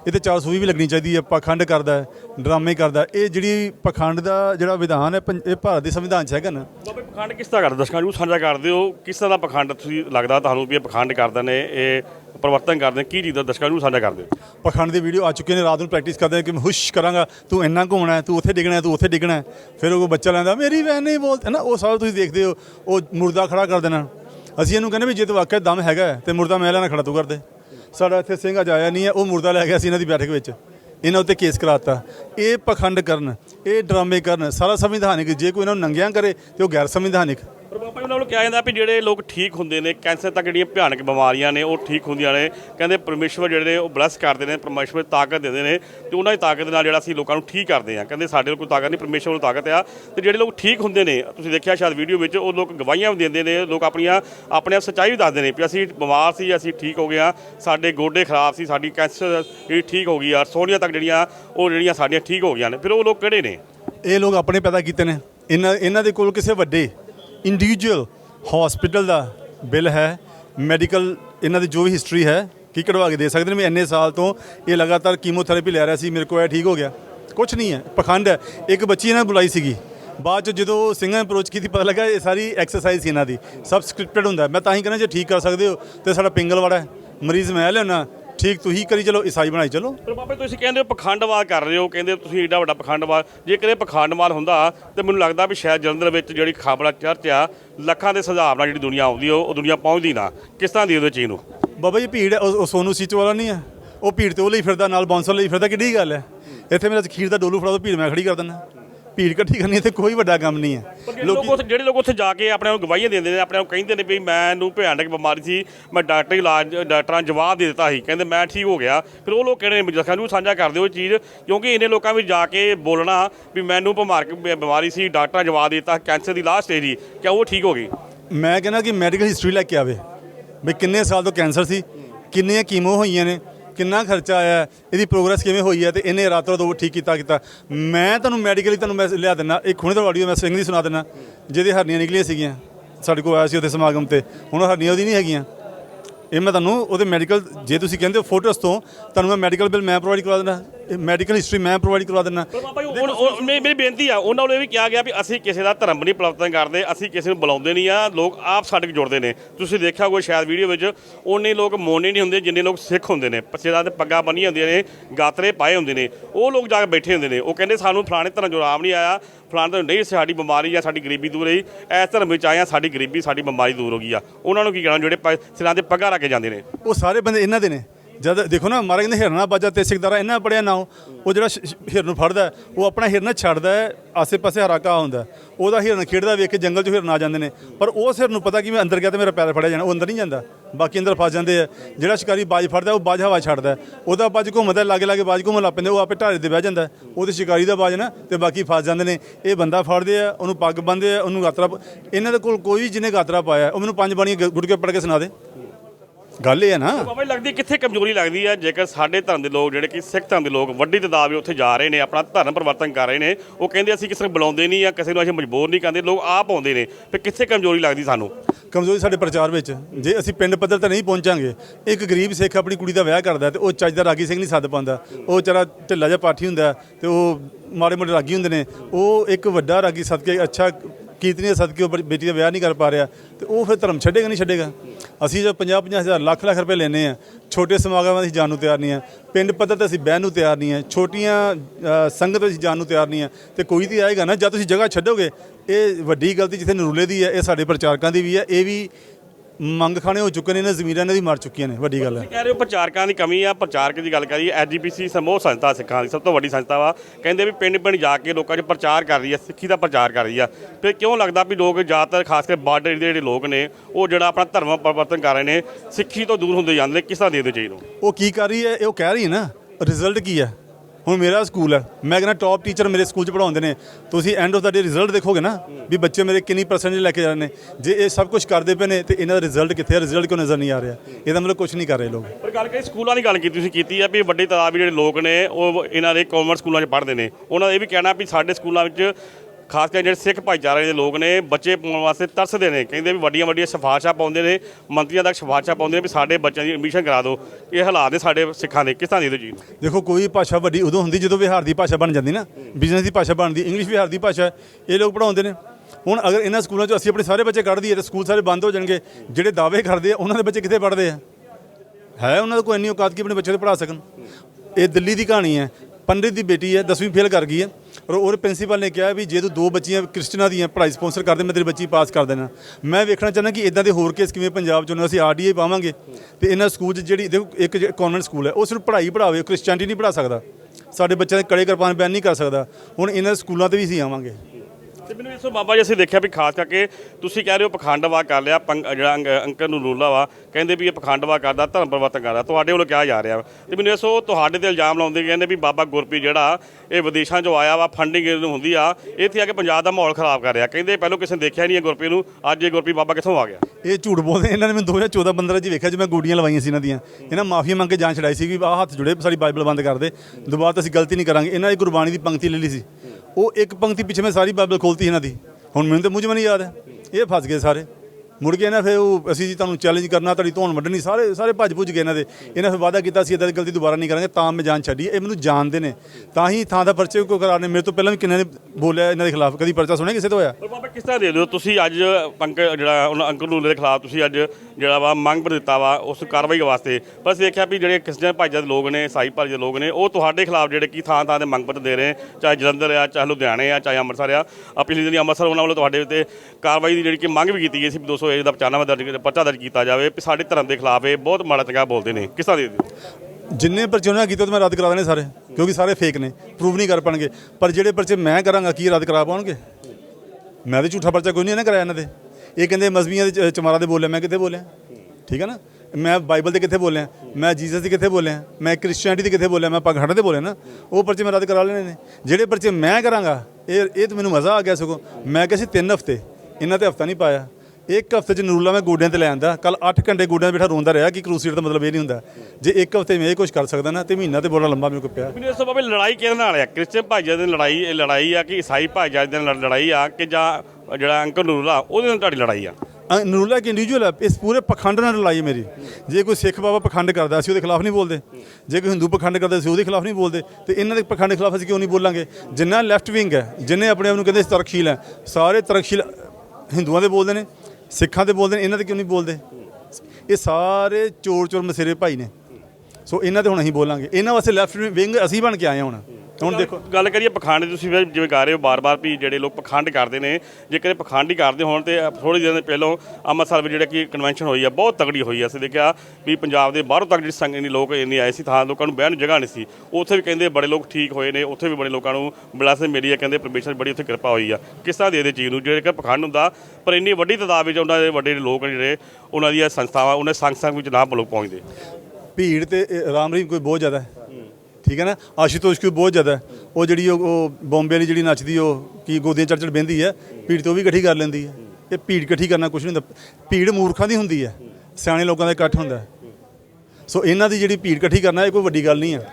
ਇਹ ਤੇ 420 ਵੀ ਲੱਗਣੀ ਚਾਹੀਦੀ ਹੈ, ਪਖੰਡ ਕਰਦਾ ਹੈ, ਡਰਾਮੇ ਕਰਦਾ ਇਹ ਜਿਹੜੀ ਪਖੰਡ ਦਾ ਜਿਹੜਾ ਵਿਧਾਨ ਹੈ ਪੰਜ- ਇਹ ਭਾਰਤ ਦੇ ਸੰਵਿਧਾਨ 'ਚ ਹੈਗਾ ਨਾ। ਬਾਬੇ ਪਖੰਡ ਕਿਸ ਤਰ੍ਹਾਂ ਕਰਦਾ? ਦਰਸ਼ਕਾਂ ਨੂੰ ਸਾਂਝਾ ਕਰਦੇ ਹੋ ਕਿਸ ਤਰ੍ਹਾਂ ਦਾ ਪਖੰਡ ਤੁਸੀਂ ਲੱਗਦਾ? ਤੁਹਾਨੂੰ ਵੀ ਇਹ ਪਖੰਡ ਕਰਦੇ ਨੇ, ਇਹ ਪਰਿਵਰਤਨ ਕਰਦੇ ਨੇ ਕੀ ਚੀਜ਼ ਦਰਸ਼ਕਾਂ ਨੂੰ ਸਾਂਝਾ ਕਰਦੇ ਹੋ। ਪਖੰਡ ਦੀ ਵੀਡੀਓ ਆ ਚੁੱਕੇ ਨੇ ਰਾਤ ਨੂੰ ਪ੍ਰੈਕਟਿਸ ਕਰਦੇ ਕਿ ਮੈਂ ਹੁਸ਼ ਕਰਾਂਗਾ ਤੂੰ ਇੰਨਾ ਘੁੰਮਣਾ ਤੂੰ ਉੱਥੇ ਡਿੱਗਣਾ ਤੂੰ ਉੱਥੇ ਡਿੱਗਣਾ ਫਿਰ ਉਹ ਬੱਚਾ ਲੈਂਦਾ ਮੇਰੀ ਵੈਨ ਨਹੀਂ ਬੋਲਦਾ। ਹੈ ਨਾ ਉਹ ਸਾਰਾ ਤੁਸੀਂ ਦੇਖਦੇ ਹੋ ਉਹ ਮੁਰਦਾ ਖੜਾ ਕਰ ਦੇਣਾ। ਅਸੀਂ ਇਹਨੂੰ ਕਹਿੰਦੇ ਵੀ ਜੇ ਤੇ ਵਾਕਿਆ ਦਮ ਹੈਗਾ ਹੈ, ਤੇ ਮੁਰਦਾ ਮੈਂ ਲੈਣਾ ਖੜਾ ਤੂੰ ਕਰਦੇ ਸਾਡਾ ਇੱਥੇ ਸਿੰਘ ਅੱਜ ਆਇਆ ਨਹੀਂ ਹੈ ਉਹ ਮੁਰਦਾ ਲੈ ਗਿਆ ਸੀ ਇਹਨਾਂ ਦੀ ਬੈਠਕ ਵਿੱਚ। ਇਹਨਾਂ ਉੱਤੇ ਕੇਸ ਕਰਾਤਾ। ਇਹ ਪਖੰਡ ਕਰਨ ਇਹ ਡਰਾਮੇ ਕਰਨ ਸਾਰਾ ਸੰਵਿਧਾਨਿਕ ਜੇ ਕੋਈ ਇਹਨਾਂ ਨੂੰ ਨੰਗਿਆਂ ਕਰੇ ਤੇ ਉਹ ਗੈਰ ਸੰਵਿਧਾਨਿਕ ਪਰ ਬਾਬਾ ਜੀ ਉਹਨਾਂ ਨੂੰ ਕਿਹਾ ਜਾਂਦਾ ਵੀ ਜਿਹੜੇ ਲੋਕ ਠੀਕ ਹੁੰਦੇ ਨੇ, ਕੈਂਸਰ ਤੱਕ ਜਿਹੜੀਆਂ ਭਿਆਨਕ ਬਿਮਾਰੀਆਂ ਨੇ, ਉਹ ਠੀਕ ਹੁੰਦੀਆਂ ਨੇ। ਕਹਿੰਦੇ ਪਰਮੇਸ਼ਵਰ ਜਿਹੜੇ ਨੇ, ਉਹ ਬਲੈਸ ਕਰਦੇ ਨੇ, ਪਰਮੇਸ਼ਵਰ ਤਾਕਤ ਦਿੰਦੇ ਨੇ ਤੇ ਉਹਨਾਂ ਦੀ ਤਾਕਤ ਨਾਲ ਜਿਹੜਾ ਅਸੀਂ ਲੋਕਾਂ ਨੂੰ ਠੀਕ ਕਰਦੇ ਆ ਕਹਿੰਦੇ ਸਾਡੇ ਕੋਲ ਕੋਈ ਤਾਕਤ ਨਹੀਂ, ਪਰਮੇਸ਼ਵਰ ਕੋਲ ਤਾਕਤ ਆ। ਤੇ ਜਿਹੜੇ ਲੋਕ ਠੀਕ ਹੁੰਦੇ ਨੇ, ਤੁਸੀਂ ਦੇਖਿਆ ਸ਼ਾਇਦ ਵੀਡੀਓ ਵਿੱਚ ਉਹ ਲੋਕ ਗਵਾਹੀਆਂ ਵੀ ਦਿੰਦੇ ਨੇ, ਲੋਕ ਆਪਣੀਆਂ, ਆਪਣੇ ਆਪ ਸੱਚਾਈ ਵੀ ਦੱਸਦੇ ਨੇ ਵੀ ਅਸੀਂ ਬਿਮਾਰ ਸੀ, ਅਸੀਂ ਠੀਕ ਹੋ ਗਏ ਗਿਆ ਸਾਡੇ ਗੋਡੇ ਖਰਾਬ ਸੀ, ਸਾਡੀ ਕੈਂਸਰ ਜਿਹੜੀ ਠੀਕ ਹੋ ਗਈ ਆ ਸੋਹਣੀਆਂ ਤੱਕ ਜਿਹੜੀਆਂ, ਉਹ ਜਿਹੜੀਆਂ ਸਾਡੀਆਂ ਠੀਕ ਹੋ ਗਈਆਂ ਨੇ। ਫਿਰ ਉਹ ਲੋਕ ਕਿਹੜੇ ਨੇ? ਇਹ ਲੋਕ ਆਪਣੇ ਪੈਦਾ ਕੀਤੇ ਨੇ। ਇਹਨਾਂ ਇਹਨਾਂ ਦੇ ਕੋਲ ਕਿਸੇ ਵੱਡੇ ਇੰਡੀਵਿਜੂਅਲ ਹਸਪੀਟਲ ਦਾ ਬਿੱਲ ਹੈ ਮੈਡੀਕਲ ਇਹਨਾਂ ਦੀ ਜੋ ਵੀ ਹਿਸਟਰੀ ਹੈ, ਕੀ ਕਢਵਾ ਕੇ ਦੇ ਸਕਦੇ ਨੇ ਮੈਂ ਇੰਨੇ ਸਾਲ ਤੋਂ ਇਹ ਲਗਾਤਾਰ ਕੀਮੋਥੈਰੇਪੀ ਲੈ ਰਿਹਾ ਸੀ, ਮੇਰੇ ਕੋਲ ਇਹ ਠੀਕ ਹੋ ਗਿਆ। ਕੁਝ ਨਹੀਂ ਹੈ, ਪਖੰਡ ਹੈ। ਇੱਕ ਬੱਚੀ ਇਹਨਾਂ ਨੇ ਬੁਲਾਈ ਸੀਗੀ। ਬਾਅਦ ਚ ਜਦੋਂ ਸਿੰਘਾਂ ਨੇ ਅਪਰੋਚ ਕੀਤੀ, ਪਤਾ ਲੱਗਾ ਇਹ ਸਾਰੀ ਐਕਸਰਸਾਈਜ਼ ਸੀ ਇਹਨਾਂ ਦੀ। ਸਬਸਕ੍ਰਿਪਟਡ ਹੁੰਦਾ ਮੈਂ ਤਾਂ ਹੀ ਕਹਿੰਦਾ, ਜੇ ਠੀਕ ਕਰ ਸਕਦੇ ਹੋ, ਤੇ ਸਾਡਾ ਪਿੰਗਲ ਵਾਲਾ ਹੈ। ਮਰੀਜ਼ ਮੈਂ ਲਿਆਉਣਾ ਠੀਕ ਤੁਸੀਂ ਕਰੀ ਚਲੋ ਈਸਾਈ ਬਣਾਈ ਚਲੋ। ਪਰ ਬਾਬਾ ਤੁਸੀਂ ਕਹਿੰਦੇ ਹੋ ਪਖੰਡਵਾਦ ਕਰ ਰਹੇ ਹੋ ਕਹਿੰਦੇ ਤੁਸੀਂ ਏਡਾ ਵੱਡਾ ਪਖੰਡਵਾਦ। ਜੇ ਕਿਤੇ ਪਖੰਡਵਾਦ ਹੁੰਦਾ ਤੇ ਮੈਨੂੰ ਲੱਗਦਾ ਵੀ ਸ਼ਾਇਦ ਜਲੰਧਰ ਵਿੱਚ ਜਿਹੜੀ ਖਾਬੜਾ ਚਰਚ ਆ ਲੱਖਾਂ ਦੇ ਹਿਸਾਬ ਨਾਲ ਜਿਹੜੀ ਦੁਨੀਆ ਆਉਂਦੀ ਉਹ ਉਹ ਦੁਨੀਆ ਪਹੁੰਚਦੀ ਨਾ। ਕਿਸ ਤਰ੍ਹਾਂ ਦੀ ਉਹਦੇ ਚੀਜ਼ ਨੂੰ ਬਾਬਾ ਜੀ ਭੀੜ ਉਹ ਉਹ ਸੋਨੂ ਸੀਚ ਵਾਲਾ ਨਹੀਂ ਹੈ ਉਹ ਭੀੜ ਤੇ ਉਹ ਲਈ ਫਿਰਦਾ ਨਾਲ ਬਾਉਂਸਰ ਲਈ ਫਿਰਦਾ ਕਿੱਡੀ ਗੱਲ ਹੈ। ਇੱਥੇ ਮੇਰਾ ਖੀਰ ਦਾ ਡੋਲੂ ਫੜਾ ਦੋ ਭੀੜ ਮੈਂ ਖੜੀ ਕਰ ਦਿੰਦਾ। ਭੀੜ ਇਕੱਠੀ ਕਰਨੀ ਇੱਥੇ ਕੋਈ ਵੱਡਾ ਕੰਮ ਨਹੀਂ ਹੈ। ਲੋਕ ਉੱਥੇ ਜਿਹੜੇ ਲੋਕ ਉੱਥੇ ਜਾ ਕੇ ਆਪਣੇ ਨੂੰ ਗਵਾਹੀਆਂ ਦਿੰਦੇ ਨੇ ਆਪਣੇ ਨੂੰ ਕਹਿੰਦੇ ਨੇ ਵੀ ਮੈਨੂੰ ਭਿਆਨਕ ਬਿਮਾਰੀ ਸੀ ਮੈਂ ਡਾਕਟਰੀ ਇਲਾਜ ਡਾਕਟਰਾਂ ਜਵਾਬ ਦੇ ਦਿੱਤਾ ਸੀ। ਕਹਿੰਦੇ ਮੈਂ ਠੀਕ ਹੋ ਗਿਆ। ਫਿਰ ਉਹ ਲੋਕ ਕਿਹੜੇ ਨੇ? ਜਖਾਂ ਨੂੰ ਸਾਂਝਾ ਕਰਦੇ ਉਹ ਚੀਜ਼ ਕਿਉਂਕਿ ਇਹਨੇ ਲੋਕਾਂ ਵਿੱਚ ਜਾ ਕੇ ਬੋਲਣਾ ਵੀ ਮੈਨੂੰ ਬਿਮਾਰ ਬਿਮਾਰੀ ਸੀ ਡਾਕਟਰਾਂ ਜਵਾਬ ਦੇ ਦਿੱਤਾ ਕੈਂਸਰ ਦੀ ਲਾਸਟ ਸਟੇਜ ਸੀ ਕਿਆ ਉਹ ਠੀਕ ਹੋ ਗਈ? ਮੈਂ ਕਹਿੰਦਾ ਕਿ ਮੈਡੀਕਲ ਹਿਸਟਰੀ ਲੈ ਕੇ ਆਵੇ। ਵੀ ਕਿੰਨੇ ਸਾਲ ਤੋਂ ਕੈਂਸਰ ਸੀ ਕਿੰਨੀਆਂ ਕੀਮੋ ਹੋਈਆਂ ਨੇ ਕਿੰਨਾ ਖਰਚਾ ਆਇਆ, ਇਹਦੀ ਪ੍ਰੋਗਰੈਸ ਕਿਵੇਂ ਹੋਈ ਹੈ ਤੇ ਇਹਨੇ ਰਾਤੋਂ ਰਾਤ ਉਹ ਠੀਕ ਕੀਤਾ ਕੀਤਾ। ਮੈਂ ਤੁਹਾਨੂੰ ਮੈਡੀਕਲੀ ਤੁਹਾਨੂੰ ਮੈਂ ਲਿਆ ਦਿੰਦਾ, ਇੱਕ ਹੁਣੇ ਤਾਂ ਆਡੀਓ ਮੈਂ ਸਿੰਘ ਦੀ ਸੁਣਾ ਦਿੰਦਾ, ਜਿਹਦੇ ਹਰਨੀਆਂ ਨਿਕਲੀਆਂ ਸੀਗੀਆਂ, ਸਾਡੇ ਕੋਲ ਆਇਆ ਸੀ ਉੱਥੇ ਸਮਾਗਮ ਤੇ, ਹੁਣ ਹਰਨੀਆਂ ਉਹਦੀ ਨਹੀਂ ਹੈਗੀਆਂ। ਇਹ ਮੈਂ ਤੁਹਾਨੂੰ ਉਹਦੇ ਮੈਡੀਕਲ ਜੇ ਤੁਸੀਂ ਕਹਿੰਦੇ ਹੋ ਫੋਟੋਸ ਤੋਂ, ਤੁਹਾਨੂੰ ਮੈਂ ਮੈਡੀਕਲ ਬਿੱਲ ਮੈਂ ਪ੍ਰੋਵਾਈਡ ਕਰਵਾ ਦਿੰਦਾ। ਮੈਡੀਕਲ ਹਿਸਟਰੀ ਮੈਂ ਪ੍ਰੋਵਾਈਡ ਕਰਵਾ ਦਿੰਦਾ। ਪਰ ਬਾਬਾ ਜੀ ਉਹ- ਉਹ- ਮੇਰੀ ਮੇਰੀ ਬੇਨਤੀ ਆ ਉਹਨਾਂ ਨੂੰ ਇਹ ਵੀ ਕਿਹਾ ਗਿਆ ਵੀ ਅਸੀਂ ਕਿਸੇ ਦਾ ਧਰਮ ਨਹੀਂ ਪਰਿਵਰਤਨ ਕਰਦੇ ਅਸੀਂ ਕਿਸੇ ਨੂੰ ਬੁਲਾਉਂਦੇ ਨਹੀਂ ਆ ਲੋਕ ਆਪ ਸਾਡੇ ਨਾਲ ਜੁੜਦੇ ਨੇ। ਤੁਸੀਂ ਦੇਖਿਆ ਕੋਈ ਸ਼ਾਇਦ ਵੀਡੀਓ ਵਿੱਚ ਉਹਨੇ ਲੋਕ ਮੋਨੇ ਨਹੀਂ ਹੁੰਦੇ ਜਿੰਨੇ ਲੋਕ ਸਿੱਖ ਹੁੰਦੇ ਨੇ। ਪਛੇਦਾਂ ਤੇ ਪੱਗਾਂ ਬੰਨੀਆਂ ਹੁੰਦੀਆਂ ਨੇ ਗਾਤਰੇ ਪਾਏ ਹੁੰਦੇ ਨੇ। ਉਹ ਲੋਕ ਜਾ ਕੇ ਬੈਠੇ ਹੁੰਦੇ ਨੇ। ਉਹ ਕਹਿੰਦੇ ਸਾਨੂੰ ਫਲਾਣੇ ਧਰਮ ਜੋ ਆਰਾਮ ਨਹੀਂ ਆਇਆ ਫਲਾਣੇ ਧਰਮ ਨਹੀਂ ਸਾਡੀ ਬਿਮਾਰੀ ਜਾਂ ਸਾਡੀ ਗਰੀਬੀ ਦੂਰ ਹੋਈ ਇਸ ਧਰਮ ਵਿੱਚ ਆਇਆ ਸਾਡੀ ਗਰੀਬੀ ਸਾਡੀ ਬਿਮਾਰੀ ਦੂਰ ਹੋ ਗਈ ਆ। ਉਹਨਾਂ ਨੂੰ ਕੀ ਕਹਿਣਾ ਜਿਹੜੇ ਪ- ਸਿਰਾਂ ਤੇ ਪੱਗਾਂ ਰੱਖ ਕੇ ਜਾਂਦੇ ਨੇ? ਉਹ ਸਾਰੇ ਬੰਦੇ ਇਹਨਾਂ ਦੇ ਨੇ। ਜਦ ਦੇਖੋ ਨਾ ਮਹਾਰਾਜ ਕਹਿੰਦੇ ਹਿਰਨਾ ਬਾਜਾ ਤੇ ਸਿਕਦਾਰਾ ਇਹਨਾਂ ਪੜਿਆ ਨਾ ਉਹ ਜਿਹੜਾ ਸ਼- ਸ਼- ਹਿਰਨ ਨੂੰ ਫੜਦਾ, ਉਹ ਆਪਣਾ ਹਿਰਨਾ ਛੱਡਦਾ ਆਸੇ ਪਾਸੇ ਹਰਾਕਾ ਹੁੰਦਾ। ਉਹਦਾ ਹਿਰਨ ਖੇਡਦਾ ਵੇਖ ਕੇ ਜੰਗਲ 'ਚ ਹਿਰਨ ਆ ਜਾਂਦੇ ਨੇ। ਪਰ ਉਸ ਹਿਰਨ ਨੂੰ ਪਤਾ ਕਿ ਮੈਂ ਅੰਦਰ ਗਿਆ ਤੇ ਮੇਰਾ ਪੈਰ ਫੜਿਆ ਜਾਣਾ, ਉਹ ਅੰਦਰ ਨਹੀਂ ਜਾਂਦਾ। ਬਾਕੀ ਅੰਦਰ ਫਸ ਜਾਂਦੇ ਆ। ਜਿਹੜਾ ਸ਼ਿਕਾਰੀ ਬਾਜ ਫੜਦਾ, ਉਹ ਬਾਜ ਹਵਾ ਛੱਡਦਾ। ਉਹਦਾ ਬਾਜ ਘੁੰਮਦਾ ਲਾਗੇ ਲਾਗੇ ਬਾਜ ਘੁੰਮਣ ਲੱਗ ਪੈਂਦਾ, ਉਹ ਆਪੇ ਢਾਰੇ ਤੇ ਬਹਿ ਜਾਂਦਾ। ਹੈ। ਉਹਦੇ ਸ਼ਿਕਾਰੀ ਦਾ ਬਾਜ ਨਾ, ਤੇ ਬਾਕੀ ਫਸ ਜਾਂਦੇ ਨੇ। ਇਹ ਬੰਦਾ ਫੜਦੇ ਆ, ਉਹਨੂੰ ਪੱਗ ਬੰਨ੍ਹਦੇ ਆ, ਉਹਨੂੰ ਗਾਤਰਾ ਇਹਨਾਂ ਦੇ ਕੋਲ ਕੋਈ ਜਿਹਨੇ ਗਾਤਰਾ ਪਾਇਆ, ਉਹ ਮੈਨੂੰ ਪੰਜ ਬਾਣੀਆਂ ਗੁੜ ਕੇ ਪੜ ਕੇ ਸੁਣਾ ਦੇ। ਗੱਲ ਇਹ ਹੈ ਨਾ। ਬਾਬਾ ਜੀ ਲੱਗਦੀ ਕਿੱਥੇ ਕਮਜ਼ੋਰੀ ਲੱਗਦੀ ਹੈ ਜੇਕਰ ਸਾਡੇ ਧਰਮ ਦੇ ਲੋਕ ਜਿਹੜੇ ਕਿ ਸਿੱਖ ਧਰਮ ਦੇ ਲੋਕ ਵੱਡੀ ਤਦਾਦ ਵਿੱਚ ਉੱਥੇ ਜਾ ਰਹੇ ਨੇ ਆਪਣਾ ਧਰਮ ਪਰਿਵਰਤਨ ਕਰ ਰਹੇ ਨੇ ਉਹ ਕਹਿੰਦੇ ਅਸੀਂ ਕਿਸੇ ਨੂੰ ਬੁਲਾਉਂਦੇ ਨਹੀਂ ਜਾਂ ਕਿਸੇ ਨੂੰ ਅਸੀਂ ਮਜਬੂਰ ਨਹੀਂ ਕਰਦੇ ਲੋਕ ਆਪ ਆਉਂਦੇ ਨੇ। ਫਿਰ ਕਿੱਥੇ ਕਮਜ਼ੋਰੀ ਲੱਗਦੀ ਸਾਨੂੰ? ਕਮਜ਼ੋਰੀ ਸਾਡੇ ਪ੍ਰਚਾਰ ਵਿੱਚ। ਜੇ ਅਸੀਂ ਪਿੰਡ ਪੱਧਰ ਤੇ ਨਹੀਂ ਪਹੁੰਚਾਂਗੇ ਇੱਕ ਗਰੀਬ ਸਿੱਖ ਆਪਣੀ ਕੁੜੀ ਦਾ ਵਿਆਹ ਕਰਦਾ ਤੇ ਉਹ ਚੱਜ ਦਾ ਰਾਗੀ ਸਿੰਘ ਨਹੀਂ ਸੱਦ ਪਾਉਂਦਾ। ਉਹ ਵਿਚਾਰਾ ਢਿੱਲਾ ਜਿਹਾ ਪਾਠੀ ਹੁੰਦਾ ਤੇ ਉਹ ਮਾੜੇ ਮੋਟੇ ਰਾਗੀ ਹੁੰਦੇ ਨੇ। ਉਹ ਇੱਕ ਵੱਡਾ ਰਾਗੀ ਸਦਕੇ ਅੱਛਾ ਕੀਰਤਨੀ ਸਦਕੇ ਉਹ ਬੜੀ- ਬੇਟੀ ਦਾ ਵਿਆਹ ਨਹੀਂ ਕਰ ਪਾ ਰਿਹਾ ਤੇ ਉਹ ਫਿਰ ਧਰਮ ਛੱਡੇਗਾ ਨਹੀਂ ਛੱਡੇਗਾ? ਅਸੀਂ ਜੋ 50 50 ਹਜ਼ਾਰ ਲੱਖ ਲੱਖ ਰੁਪਏ ਲੈਨੇ ਆ ਛੋਟੇ ਸਮਾਗਮਾਂ ਦੀ ਜਾਣ ਨੂੰ ਤਿਆਰ ਨਹੀਂ ਆ ਪਿੰਡ ਪੱਧਰ ਤੇ ਅਸੀਂ ਬਹਿਣ ਨੂੰ ਤਿਆਰ ਨਹੀਂ ਆ ਛੋਟੀਆਂ ਅ, ਸੰਗਤ ਵਿੱਚ ਜਾਣ ਨੂੰ ਤਿਆਰ ਨਹੀਂ ਆ ਤੇ ਕੋਈ ਤੇ ਆਏਗਾ ਨਾ ਜਦ ਤੁਸੀਂ ਜਗ੍ਹਾ ਛੱਡੋਗੇ ਇਹ ਵੱਡੀ ਗਲਤੀ ਜਿੱਥੇ ਨਰੂਲੇ ਦੀ ਹੈ ਇਹ ਸਾਡੇ ਪ੍ਰਚਾਰਕਾਂ ਦੀ ਵੀ ਹੈ ਇਹ ਵੀ ਮੰਗ ਖਾਣੇ ਹੋ ਚੁੱਕੇ ਨੇ ਇਹਨਾਂ ਜ਼ਮੀਰਾਂ ਇਹਨਾਂ ਦੀ ਮਰ ਚੁੱਕੀਆਂ ਨੇ ਵੱਡੀ ਗੱਲ ਹੈ। ਕਹਿ ਰਹੇ ਹੋ ਪ੍ਰਚਾਰਕਾਂ ਦੀ ਕਮੀ ਆ ਪ੍ਰਚਾਰਕ ਦੀ ਗੱਲ ਕਰੀਏ ਐਜੀਪੀਸੀ ਸਮੂਹ ਸੰਸਥਾ ਸਿੱਖਾਂ ਦੀ ਸਭ ਤੋਂ ਵੱਡੀ ਸੰਸਥਾ ਵਾ। ਕਹਿੰਦੇ ਵੀ ਪਿੰਡ ਪਿੰਡ ਜਾ ਕੇ ਲੋਕਾਂ 'ਚ ਪ੍ਰਚਾਰ ਕਰ ਰਹੀ ਆ ਸਿੱਖੀ ਦਾ ਪ੍ਰਚਾਰ ਕਰ ਰਹੀ ਆ। ਫਿਰ ਕਿਉਂ ਲੱਗਦਾ ਵੀ ਲੋਕ ਜ਼ਿਆਦਾਤਰ ਖਾਸ ਕਰਕੇ ਬਾਰਡਰ ਦੇ ਜਿਹੜੇ ਲੋਕ ਨੇ ਉਹ ਜਿਹੜਾ ਆਪਣਾ ਧਰਮ ਪਰਿਵਰਤਨ ਕਰ ਰਹੇ ਨੇ ਸਿੱਖੀ ਤੋਂ ਦੂਰ ਹੁੰਦੇ ਜਾਂਦੇ ਨੇ ਕਿਸ ਤਰ੍ਹਾਂ ਦੇ ਦਿਓ ਚਾਹੀਦਾ ਉਹ ਕੀ ਕਰ ਰਹੀ ਹੈ ਇਹ ਉਹ ਕਹਿ ਰਹੀ ਹੈ ਨਾ ਰਿਜ਼ਲਟ ਕੀ ਹੈ? ਹੁਣ ਮੇਰਾ ਸਕੂਲ ਹੈ। ਮੈਂ ਕਹਿੰਦਾ ਟੌਪ ਟੀਚਰ ਮੇਰੇ ਸਕੂਲ 'ਚ ਪੜਾਉਂਦੇ ਨੇ। ਤੁਸੀਂ end of the day result ਦੇਖੋਗੇ ਨਾ ਵੀ ਬੱਚੇ ਮੇਰੇ ਕਿੰਨੀ ਪਰਸੈਂਟੇਜ ਲੈ ਕੇ ਜਾ ਰਹੇ ਨੇ। ਜੇ ਇਹ ਸਭ ਕੁਝ ਕਰਦੇ ਪਏ ਨੇ ਤੇ ਇਹਨਾਂ ਦਾ ਰਿਜ਼ਲਟ ਕਿੱਥੇ ਹੈ ਰਿਜ਼ਲਟ ਕਿਉਂ ਨਜ਼ਰ ਨਹੀਂ ਆ ਰਿਹਾ? ਇਹਦਾ ਮਤਲਬ ਕੁਝ ਨਹੀਂ ਕਰ ਰਹੇ ਲੋਕ। ਪਰ ਗੱਲ ਕਰੀ ਸਕੂਲਾਂ ਦੀ ਗੱਲ ਕੀਤੀ ਤੁਸੀਂ ਕੀਤੀ ਆ ਵੀ ਵੱਡੀ ਤਾਦਾਦ ਵਿੱਚ ਜਿਹੜੇ ਲੋਕ ਨੇ, ਉਹ ਇਹਨਾਂ ਦੇ ਕਾਮਰਸ ਸਕੂਲਾਂ 'ਚ ਪੜ੍ਹਦੇ ਨੇ। ਉਹਨਾਂ ਦਾ ਇਹ ਵੀ ਕਹਿਣਾ ਵੀ ਸਾਡੇ ਸਕੂਲਾਂ ਵਿੱਚ ਖਾਸ ਕਰਕੇ ਜਿਹੜੇ ਸਿੱਖ ਭਾਈਚਾਰੇ ਦੇ ਲੋਕ ਨੇ, ਬੱਚੇ ਪਾਉਣ ਵਾਸਤੇ ਤਰਸਦੇ ਨੇ। ਕਹਿੰਦੇ ਵੀ ਵੱਡੀਆਂ ਵੱਡੀਆਂ ਸਿਫਾਰਸ਼ਾਂ ਪਾਉਂਦੇ ਨੇ, ਮੰਤਰੀਆਂ ਤੱਕ ਸਿਫਾਰਸ਼ਾਂ ਪਾਉਂਦੇ ਨੇ ਵੀ ਸਾਡੇ ਬੱਚਿਆਂ ਦੀ ਐਡਮਿਸ਼ਨ ਕਰਾ ਦਿਓ। ਇਹ ਹਾਲਾਤ ਨੇ ਸਾਡੇ ਸਿੱਖਾਂ ਦੇ। ਕਿਸ ਤਰ੍ਹਾਂ ਦੀ ਜੀ? ਦੇਖੋ, ਕੋਈ ਭਾਸ਼ਾ ਵੱਡੀ ਉਦੋਂ ਹੁੰਦੀ ਜਦੋਂ ਵਿਹਾਰ ਦੀ ਭਾਸ਼ਾ ਬਣ ਜਾਂਦੀ ਨਾ। ਬਿਜ਼ਨਸ ਦੀ ਭਾਸ਼ਾ ਬਣਦੀ ਇੰਗਲਿਸ਼ ਵਿਹਾਰ ਦੀ ਭਾਸ਼ਾ ਹੈ। ਇਹ ਲੋਕ ਪੜਾਉਂਦੇ ਨੇ। ਹੁਣ ਅਗਰ ਇਹਨਾਂ ਸਕੂਲਾਂ 'ਚੋਂ ਅਸੀਂ ਆਪਣੇ ਸਾਰੇ ਬੱਚੇ ਕੱਢ ਦਈਏ ਤਾਂ ਸਕੂਲ ਸਾਰੇ ਬੰਦ ਹੋ ਜਾਣਗੇ, ਜਿਹੜੇ ਦਾਅਵੇ ਕਰਦੇ ਆ, ਉਹਨਾਂ ਦੇ ਬੱਚੇ ਕਿੱਥੇ ਪੜ੍ਹਦੇ ਆ? ਹੈ ਉਹਨਾਂ ਦਾ ਕੋਈ ਇੰਨੀ ਔਕਾਤ ਕਿ ਆਪਣੇ ਬੱਚੇ ਨੂੰ ਪੜ੍ਹਾ ਸਕਣ? ਇਹ ਦਿੱਲੀ ਦੀ ਕਹਾਣੀ ਹੈ, ਪੰਡਿਤ ਦੀ ਬੇਟੀ ਹੈ 10ਵੀਂ ਫੇਲ ਕਰ ਗਈ ਹੈ। ਔਰ ਉਹਦੇ ਪ੍ਰਿੰਸੀਪਲ ਨੇ ਕਿਹਾ ਵੀ ਜੇ ਤੂੰ ਦੋ ਬੱਚੀਆਂ ਕ੍ਰਿਸਚਨਾਂ ਦੀਆਂ ਪੜ੍ਹਾਈ ਸਪਾਂਸਰ ਕਰਦੇ, ਮੈਂ ਤੇਰੀ ਬੱਚੀ ਪਾਸ ਕਰ ਦੇਣਾ। ਮੈਂ ਵੇਖਣਾ ਚਾਹੁੰਦਾ ਕਿ ਇਦਾਂ ਦੇ ਹੋਰ ਕੇਸ ਕਿਵੇਂ ਪੰਜਾਬ 'ਚ ਨੇ ਅਸੀਂ ਆਰਡੀਏ ਪਾਵਾਂਗੇ ਤੇ ਇਹਨਾਂ ਸਕੂਲ 'ਚ ਜਿਹੜੀ, ਦੇਖੋ, ਇੱਕ ਕਨਵੈਂਟ ਸਕੂਲ ਹੈ, ਉਹ ਸਿਰਫ ਪੜ੍ਹਾਈ ਪੜਾਵੇ ਕ੍ਰਿਸਚੀਅਨਟੀ ਨਹੀਂ ਪੜ੍ਹਾ ਸਕਦਾ। ਸਾਡੇ ਬੱਚਿਆਂ ਦੇ ਕੜੇ ਕਿਰਪਾਨ ਬਿਆਨ ਨਹੀਂ ਕਰ ਸਕਦਾ। ਹੁਣ ਇਹਨਾਂ ਸਕੂਲਾਂ ਤੇ ਵੀ ਅਸੀਂ ਆਵਾਂਗੇ। ਤੇ ਮੈਨੂੰ ਇਸੋ ਬਾਬਾ ਜੀ, ਅਸੀਂ ਦੇਖਿਆ ਵੀ ਖਾਸ ਕਰਕੇ ਤੁਸੀਂ ਕਹਿ ਰਹੇ ਹੋ ਪਖੰਡਵਾ ਕਰ ਲਿਆ ਪੰਗ- ਜਿਹੜਾ ਅੰਗ- ਅੰਕਲ ਨੂੰ ਰੂਲਾ ਵਾ, ਕਹਿੰਦੇ ਵੀ ਇਹ ਪਖੰਡਵਾ ਕਰਦਾ, ਧਰਮ ਪਰਿਵਰਤਨ ਕਰਦਾ, ਤੁਹਾਡੇ ਵੱਲੋਂ ਕਿਹਾ ਜਾ ਰਿਹਾ ਵਾ। ਤੇ ਮੈਨੂੰ ਇਸੋ ਤੁਹਾਡੇ ਤੇ ਇਲਜ਼ਾਮ ਲਾਉਂਦੇ ਕਹਿੰਦੇ ਵੀ ਬਾਬਾ ਗੁਰਪ੍ਰੀਤ ਜਿਹੜਾ ਇਹ ਵਿਦੇਸ਼ਾਂ 'ਚੋਂ ਆਇਆ ਵਾ ਫੰਡਿੰਗ ਇਹਨੂੰ ਹੁੰਦੀ ਆ, ਇੱਥੇ ਆ ਕੇ ਪੰਜਾਬ ਦਾ ਮਾਹੌਲ ਖਰਾਬ ਕਰ ਰਿਹਾ। ਕਹਿੰਦੇ ਪਹਿਲਾਂ ਕਿਸੇ ਨੇ ਦੇਖਿਆ ਨਹੀਂ ਹੈ ਗੁਰਪ੍ਰੀਤ ਨੂੰ, ਅੱਜ ਇਹ ਗੁਰਪ੍ਰੀਤ ਬਾਬਾ ਕਿੱਥੋਂ ਆ ਗਿਆ? ਇਹ ਝੂਠ ਬੋਲਦੇ ਇਹਨਾਂ ਨੇ ਮੈਨੂੰ 2014 15 ਚ ਵੇਖਿਆ ਜਿਵੇਂ ਗੋਡੀਆਂ ਲਵਾਈਆਂ ਸੀ ਇਹਨਾਂ ਦੀਆਂ। ਇਹਨਾਂ ਮਾਫੀ ਮੰਗ ਕੇ ਜਾਨ ਛਡਾਈ ਸੀ ਕਿ ਆਹ ਹੱਥ ਜੁੜੇ, ਸਾਡੀ ਬਾਈਬਲ ਬੰਦ ਕਰ ਦੇ। ਦੁਬਾਰਾ ਤਾਂ ਅਸੀਂ ਗਲਤੀ ਨਹੀਂ ਕਰਾਂਗੇ। ਇਹਨਾਂ ਦੀ ਗੁਰਬਾਣੀ ਦੀ ਪੰਕਤੀ ਲੈ ਲਈ ਸੀ। ਉਹ ਇੱਕ ਪੰਕਤੀ ਪਿੱਛੇ ਮੈਂ ਸਾਰੀ ਬਾਈਬਲ ਖੋਲਤੀ ਇਹਨਾਂ ਦੀ। ਹੁਣ ਮੈਨੂੰ ਤਾਂ ਮੂੰਹ 'ਚ ਵੀ ਨਹੀਂ ਯਾਦ। ਹੈ ਇਹ ਫਸ ਗਏ ਸਾਰੇ। ਮੁੜ ਕੇ ਨਾ ਫਿਰ ਉਹ ਅਸੀਂ ਜੀ ਤੁਹਾਨੂੰ ਚੈਲੰਜ ਕਰਨਾ, ਤੁਹਾਡੀ ਧੌਣ ਵੱਢਣੀ, ਸਾਰੇ ਸਾਰੇ ਭੱਜ ਭੁੱਜ ਗਏ ਇਹਨਾਂ ਦੇ। ਇਹਨਾਂ ਫਿਰ ਵਾਅਦਾ ਕੀਤਾ ਸੀ ਇਦਾਂ ਦੀ ਗਲਤੀ ਦੁਬਾਰਾ ਨਹੀਂ ਕਰਾਂਗੇ, ਤਾਂ ਮੈਂ ਜਾਨ ਛੱਡੀ। ਇਹ ਮੈਨੂੰ ਜਾਣਦੇ ਨੇ। ਤਾਂ ਹੀ ਥਾਂ ਦਾ ਪਰਚੇ ਕੋ ਕਰਾਣੇ ਮੇਰੇ ਤੋਂ ਪਹਿਲਾਂ ਵੀ ਕਿੰਨੇ ਨੇ ਬੋਲਿਆ ਇਹਨਾਂ ਦੇ ਖਿਲਾਫ, ਕਦੀ ਪਰਚਾ ਸੁਣਿਆ ਕਿਸੇ ਤੋਂ ਹੋਇਆ? ਪਰ ਬਾਬਾ, ਕਿਸ ਤਰ੍ਹਾਂ ਦੇ ਦਿਓ? ਤੁਸੀਂ ਅੱਜ ਪੰਕ ਜਿਹੜਾ ਉਹਨਾਂ ਅੰਕਲ ਨੂਲੇ ਦੇ ਖਿਲਾਫ ਤੁਸੀਂ ਅੱਜ ਜਿਹੜਾ ਵਾ ਮੰਗ ਪਰ ਦਿੱਤਾ ਵਾ, ਉਸ ਕਾਰਵਾਈ ਵਾਸਤੇ। ਬਸ ਦੇਖਿਆ ਵੀ ਜਿਹੜੇ ਕਿਸਜਨ ਭਾਈਜਾ ਦੇ ਲੋਕ ਨੇ, ਸਾਈ ਭਾਈਜਾ ਦੇ ਲੋਕ ਨੇ, ਉਹ ਤੁਹਾਡੇ ਖਿਲਾਫ ਜਿਹੜੇ ਕੀ ਥਾਂ ਥਾਂ ਦੇ ਮੰਗ ਪੱਤਰ ਦੇ ਰਹੇ ਚਾਹੇ ਜਲੰਧਰ ਆ, ਚਾਹੇ ਲੁਧਿਆਣੇ ਆ, ਚਾਹੇ ਅੰਮ੍ਰਿਤਸਰ ਆ। ਪਿਛਲੀ ਦਿਨੀ ਅੰਮ੍ਰਿਤਸਰ ਉਹਨਾਂ ਵੱਲੋਂ ਤੁਹਾਡੇ ਉੱਤੇ ਕਾਰਵਾਈ ਦੀ ਜਿਹੜੀ ਕਿ ਮੰਗ ਵੀ ਕੀਤੀ ਗਈ ਸੀ 200 101 ਦਾ 95 ਦਰਜ ਪਰਚਾ ਦਰਜ ਕੀਤਾ ਜਾਵੇ ਕਿ ਸਾਡੇ ਧਰਮ ਦੇ ਖਿਲਾਫ ਇਹ ਬਹੁਤ ਮਾੜਾ ਚੰਗਾ ਬੋਲਦੇ ਨੇ। ਕਿਸਾਂ ਦੇ ਜਿੰਨੇ ਪਰਚੇ ਉਹਨਾਂ ਕੀਤੇ ਤੇ ਮੈਂ ਰੱਦ ਕਰਾ ਦੇਣੇ ਸਾਰੇ, ਕਿਉਂਕਿ ਸਾਰੇ ਫੇਕ ਨੇ ਪ੍ਰੂਵ ਨਹੀਂ ਕਰ ਪਾਣਗੇ। ਪਰ ਜਿਹੜੇ ਪਰਚੇ ਮੈਂ ਕਰਾਂਗਾ, ਕੀ ਰੱਦ ਕਰਾ ਪਾਉਣਗੇ? ਮੈਂ ਤਾਂ ਝੂਠਾ ਪਰਚਾ ਕੋਈ ਨਹੀਂ ਨਾ ਕਰਾਇਆ ਇਹਨਾਂ ਦੇ ਇਹ ਕਹਿੰਦੇ ਮਜ਼ਬੀਆਂ ਦੇ ਚਮਾਰਾ ਦੇ ਬੋਲਿਆ, ਮੈਂ ਕਿੱਥੇ ਬੋਲਿਆ? ਠੀਕ ਹੈ ਨਾ? ਮੈਂ ਬਾਈਬਲ ਦੇ ਕਿੱਥੇ ਬੋਲਿਆ? ਮੈਂ ਜੀਜ਼ਸ ਦੇ ਕਿੱਥੇ ਬੋਲਿਆ? ਮੈਂ ਕ੍ਰਿਸਚੀਅਨਟੀ ਦੇ ਕਿੱਥੇ ਬੋਲਿਆ? ਮੈਂ ਆਪਾਂ ਪਗਹੜ ਦੇ ਬੋਲਿਆ ਨਾ? ਉਹ ਪਰਚੇ ਮੈਂ ਰੱਦ ਕਰਾ ਲੈਣੇ ਨੇ। ਜਿਹੜੇ ਪਰਚੇ ਮੈਂ ਕਰਾਂਗਾ, ਇਹ ਇਹ ਤਾਂ ਮੈਨੂੰ ਮਜ਼ਾ ਆ ਗਿਆ, ਸਗੋਂ। ਮੈਂ ਕਿਹਾ ਸੀ 3 ਹਫ਼ਤੇ, ਇਹਨਾਂ ਤੇ ਹਫ਼ਤਾ ਨਹੀਂ ਪਾਇਆ। ਇੱਕ ਹਫ਼ਤੇ ਚ ਨੂਰਲਾ ਮੈਂ ਗੋਡਿਆਂ ਤੇ ਲੈ ਆਂਦਾ। ਕੱਲ 8 ਘੰਟੇ ਗੋਡਿਆਂ 'ਤੇ ਬੈਠਾ ਰੋਂਦਾ ਰਿਹਾ ਕਿ ਕਰੂਸੀਡ ਦਾ ਮਤਲਬ ਇਹ ਨਹੀਂ ਹੁੰਦਾ। ਜੇ ਇੱਕ ਹਫ਼ਤੇ ਮੈਂ ਇਹ ਕੁਝ ਕਰ ਸਕਦਾ ਨਾ ਤੇ ਮਹੀਨਾ ਤੇ ਬੋਲਾ ਲੰਬਾ ਮੇਰੇ ਕੋਲ ਪਿਆ। ਮੈਨੂੰ ਤੋਂ ਬਾਅਦ ਲੜਾਈ ਕਿਹਦੇ ਨਾਲ ਆ? ਕ੍ਰਿਸਚੀਅਨ ਭਾਈਚਾਰੇ ਦੀ ਲੜਾਈ ਇਹ ਲੜਾਈ ਆ ਕਿ ਈਸਾਈ ਭਾਈਚਾਰੇ ਦੀ ਲੜ- ਲੜਾਈ ਆ ਕਿ ਜਾਂ ਜਿਹੜਾ ਅੰਕਲ ਨੂਰਲਾ ਉਹਦੇ ਨਾਲ ਤੁਹਾਡੀ ਲੜਾਈ ਆ? ਨੂਰਲਾ ਇੱਕ ਇੰਡੀਵਿਜੂਅਲ ਹੈ ਇਸ ਪੂਰੇ ਪਖੰਡ ਨਾਲ ਲੜਾਈ ਹੈ ਮੇਰੀ। ਜੇ ਕੋਈ ਸਿੱਖ ਬਾਬਾ ਪਖੰਡ ਕਰਦਾ ਅਸੀਂ ਉਹਦੇ ਖਿਲਾਫ ਨਹੀਂ ਬੋਲਦੇ। ਜੇ ਕੋਈ ਹਿੰਦੂ ਪਖੰਡ ਕਰਦਾ ਅਸੀਂ ਉਹਦੇ ਖਿਲਾਫ ਨਹੀਂ ਬੋਲਦੇ। ਤੇ ਇਹਨਾਂ ਦੇ ਪਖੰਡ ਖਿਲਾਫ ਅਸੀਂ ਕਿਉਂ ਨਹੀਂ ਬੋਲਾਂਗੇ? ਜਿੰਨਾ ਲੈਫਟ ਵਿੰਗ ਹੈ ਜਿੰਨੇ ਆਪਣੇ ਆਪ ਨੂੰ ਕਹਿੰਦੇ ਤਰਕਸ਼ੀਲ ਹੈ ਸਾਰੇ ਤਰਕਸ਼ੀਲ ਹਿੰਦੂਆਂ ਦੇ ਬੋਲਦੇ ਨੇ। ਸਿੱਖਾਂ 'ਤੇ ਬੋਲਦੇ ਨੇ, ਇਹਨਾਂ 'ਤੇ ਕਿਉਂ ਨਹੀਂ ਬੋਲਦੇ? ਇਹ ਸਾਰੇ ਚੋਰ ਚੋਰ ਮਸੇਰੇ ਭਾਈ ਨੇ। ਸੋ ਇਹਨਾਂ ਤੇ ਹੁਣ ਅਸੀਂ ਬੋਲਾਂਗੇ। ਇਹਨਾਂ ਵਾਸਤੇ ਲੈਫਟ ਵਿੰਗ ਅਸੀਂ ਬਣ ਕੇ ਆਏ ਹਾਂ ਹੁਣ। ਹੁਣ ਦੇਖੋ ਗੱਲ ਕਰੀਏ ਪਖੰਡ ਦੀ ਤੁਸੀਂ ਫਿਰ ਜਿਵੇਂ ਗਾ ਰਹੇ ਹੋ ਬਾਰ-ਬਾਰ ਵੀ ਜਿਹੜੇ ਲੋਕ ਪਖੰਡ ਕਰਦੇ ਨੇ ਜੇ ਕਦੇ ਪਖੰਡ ਹੀ ਕਰਦੇ ਹੋਣ ਤੇ ਥੋੜੇ ਦਿਨ ਪਹਿਲਾਂ ਅੰਮ੍ਰਿਤਸਰ ਵਿੱਚ ਜਿਹੜਾ ਕਿ ਕਨਵੈਨਸ਼ਨ ਹੋਈ ਆ ਬਹੁਤ ਤਗੜੀ ਹੋਈ ਆ। ਅਸੀਂ ਦੇਖਿਆ ਵੀ ਪੰਜਾਬ ਦੇ ਬਾਹਰੋਂ ਤੱਕ ਜਿਹੜੀ ਸੰਗ ਇੰਨੀ ਲੋਕ ਇੰਨੇ ਆਏ ਸੀ ਥਾਂ ਲੋਕਾਂ ਨੂੰ ਬਹਿਣ ਨੂੰ ਜਗ੍ਹਾ ਨਹੀਂ ਸੀ। ਉੱਥੇ ਵੀ ਕਹਿੰਦੇ ਬੜੇ ਲੋਕ ਠੀਕ ਹੋਏ ਨੇ ਉੱਥੇ ਵੀ ਬੜੇ ਲੋਕਾਂ ਨੂੰ ਬਲਾਸੇ ਮਿਲੀ ਆ ਕਹਿੰਦੇ ਪਰਮੇਸ਼ਰ ਬੜੀ ਉੱਥੇ ਕਿਰਪਾ ਹੋਈ ਆ। ਕਿਸ ਤਰ੍ਹਾਂ ਦੇ ਦੇ ਚੀਜ਼ ਨੂੰ ਜਿਹੜੇ ਕਿ ਪਖੰਡ ਹੁੰਦਾ ਪਰ ਇੰਨੀ ਵੱਡੀ ਤਾਦਾਦ ਵਿੱਚ ਉਹਨਾਂ ਦੇ ਵੱਡੇ ਲੋਕ ਜਿਹੜੇ ਉਹਨਾਂ ਦੀਆਂ ਸੰਸਥਾਵਾਂ ਉਹਨਾਂ ਸੰਗ ਸੰਗ ਵਿੱਚ ਨਾ ਲੋਕ ਪਹੁੰਚਦੇ। ਭੀੜ ਤੇ ਇਹ ਰਾਮ ਰਹੀਮ ਕੋਈ ਬਹੁਤ ਜ਼ਿਆਦਾ ਹੈ। ਠੀਕ ਹੈ ਨਾ? ਆਸ਼ੂਤੋਸ਼ ਕੋਈ ਬਹੁਤ ਜ਼ਿਆਦਾ ਹੈ। ਉਹ ਜਿਹੜੀ ਉਹ ਉਹ ਬੰਬੇ ਵਾਲੀ ਜਿਹੜੀ ਨੱਚਦੀ, ਉਹ ਕੀ ਗੋਦੀਆਂ ਚੜ ਚੜ ਬਹਿੰਦੀ ਹੈ, ਭੀੜ ਤੋਂ ਵੀ ਇਕੱਠੀ ਕਰ ਲੈਂਦੀ ਹੈ। ਇਹ ਭੀੜ ਇਕੱਠੀ ਕਰਨਾ ਕੁਝ ਨਹੀਂ ਹੁੰਦਾ। ਭੀੜ ਮੂਰਖਾਂ ਦੀ ਹੁੰਦੀ ਹੈ। ਸਿਆਣੇ ਲੋਕਾਂ ਦਾ ਇਕੱਠ ਹੁੰਦਾ ਹੈ। ਸੋ ਇਹਨਾਂ ਦੀ ਜਿਹੜੀ ਭੀੜ ਇਕੱਠੀ ਕਰਨਾ, ਇਹ ਕੋਈ ਵੱਡੀ ਗੱਲ ਨਹੀਂ ਹੈ।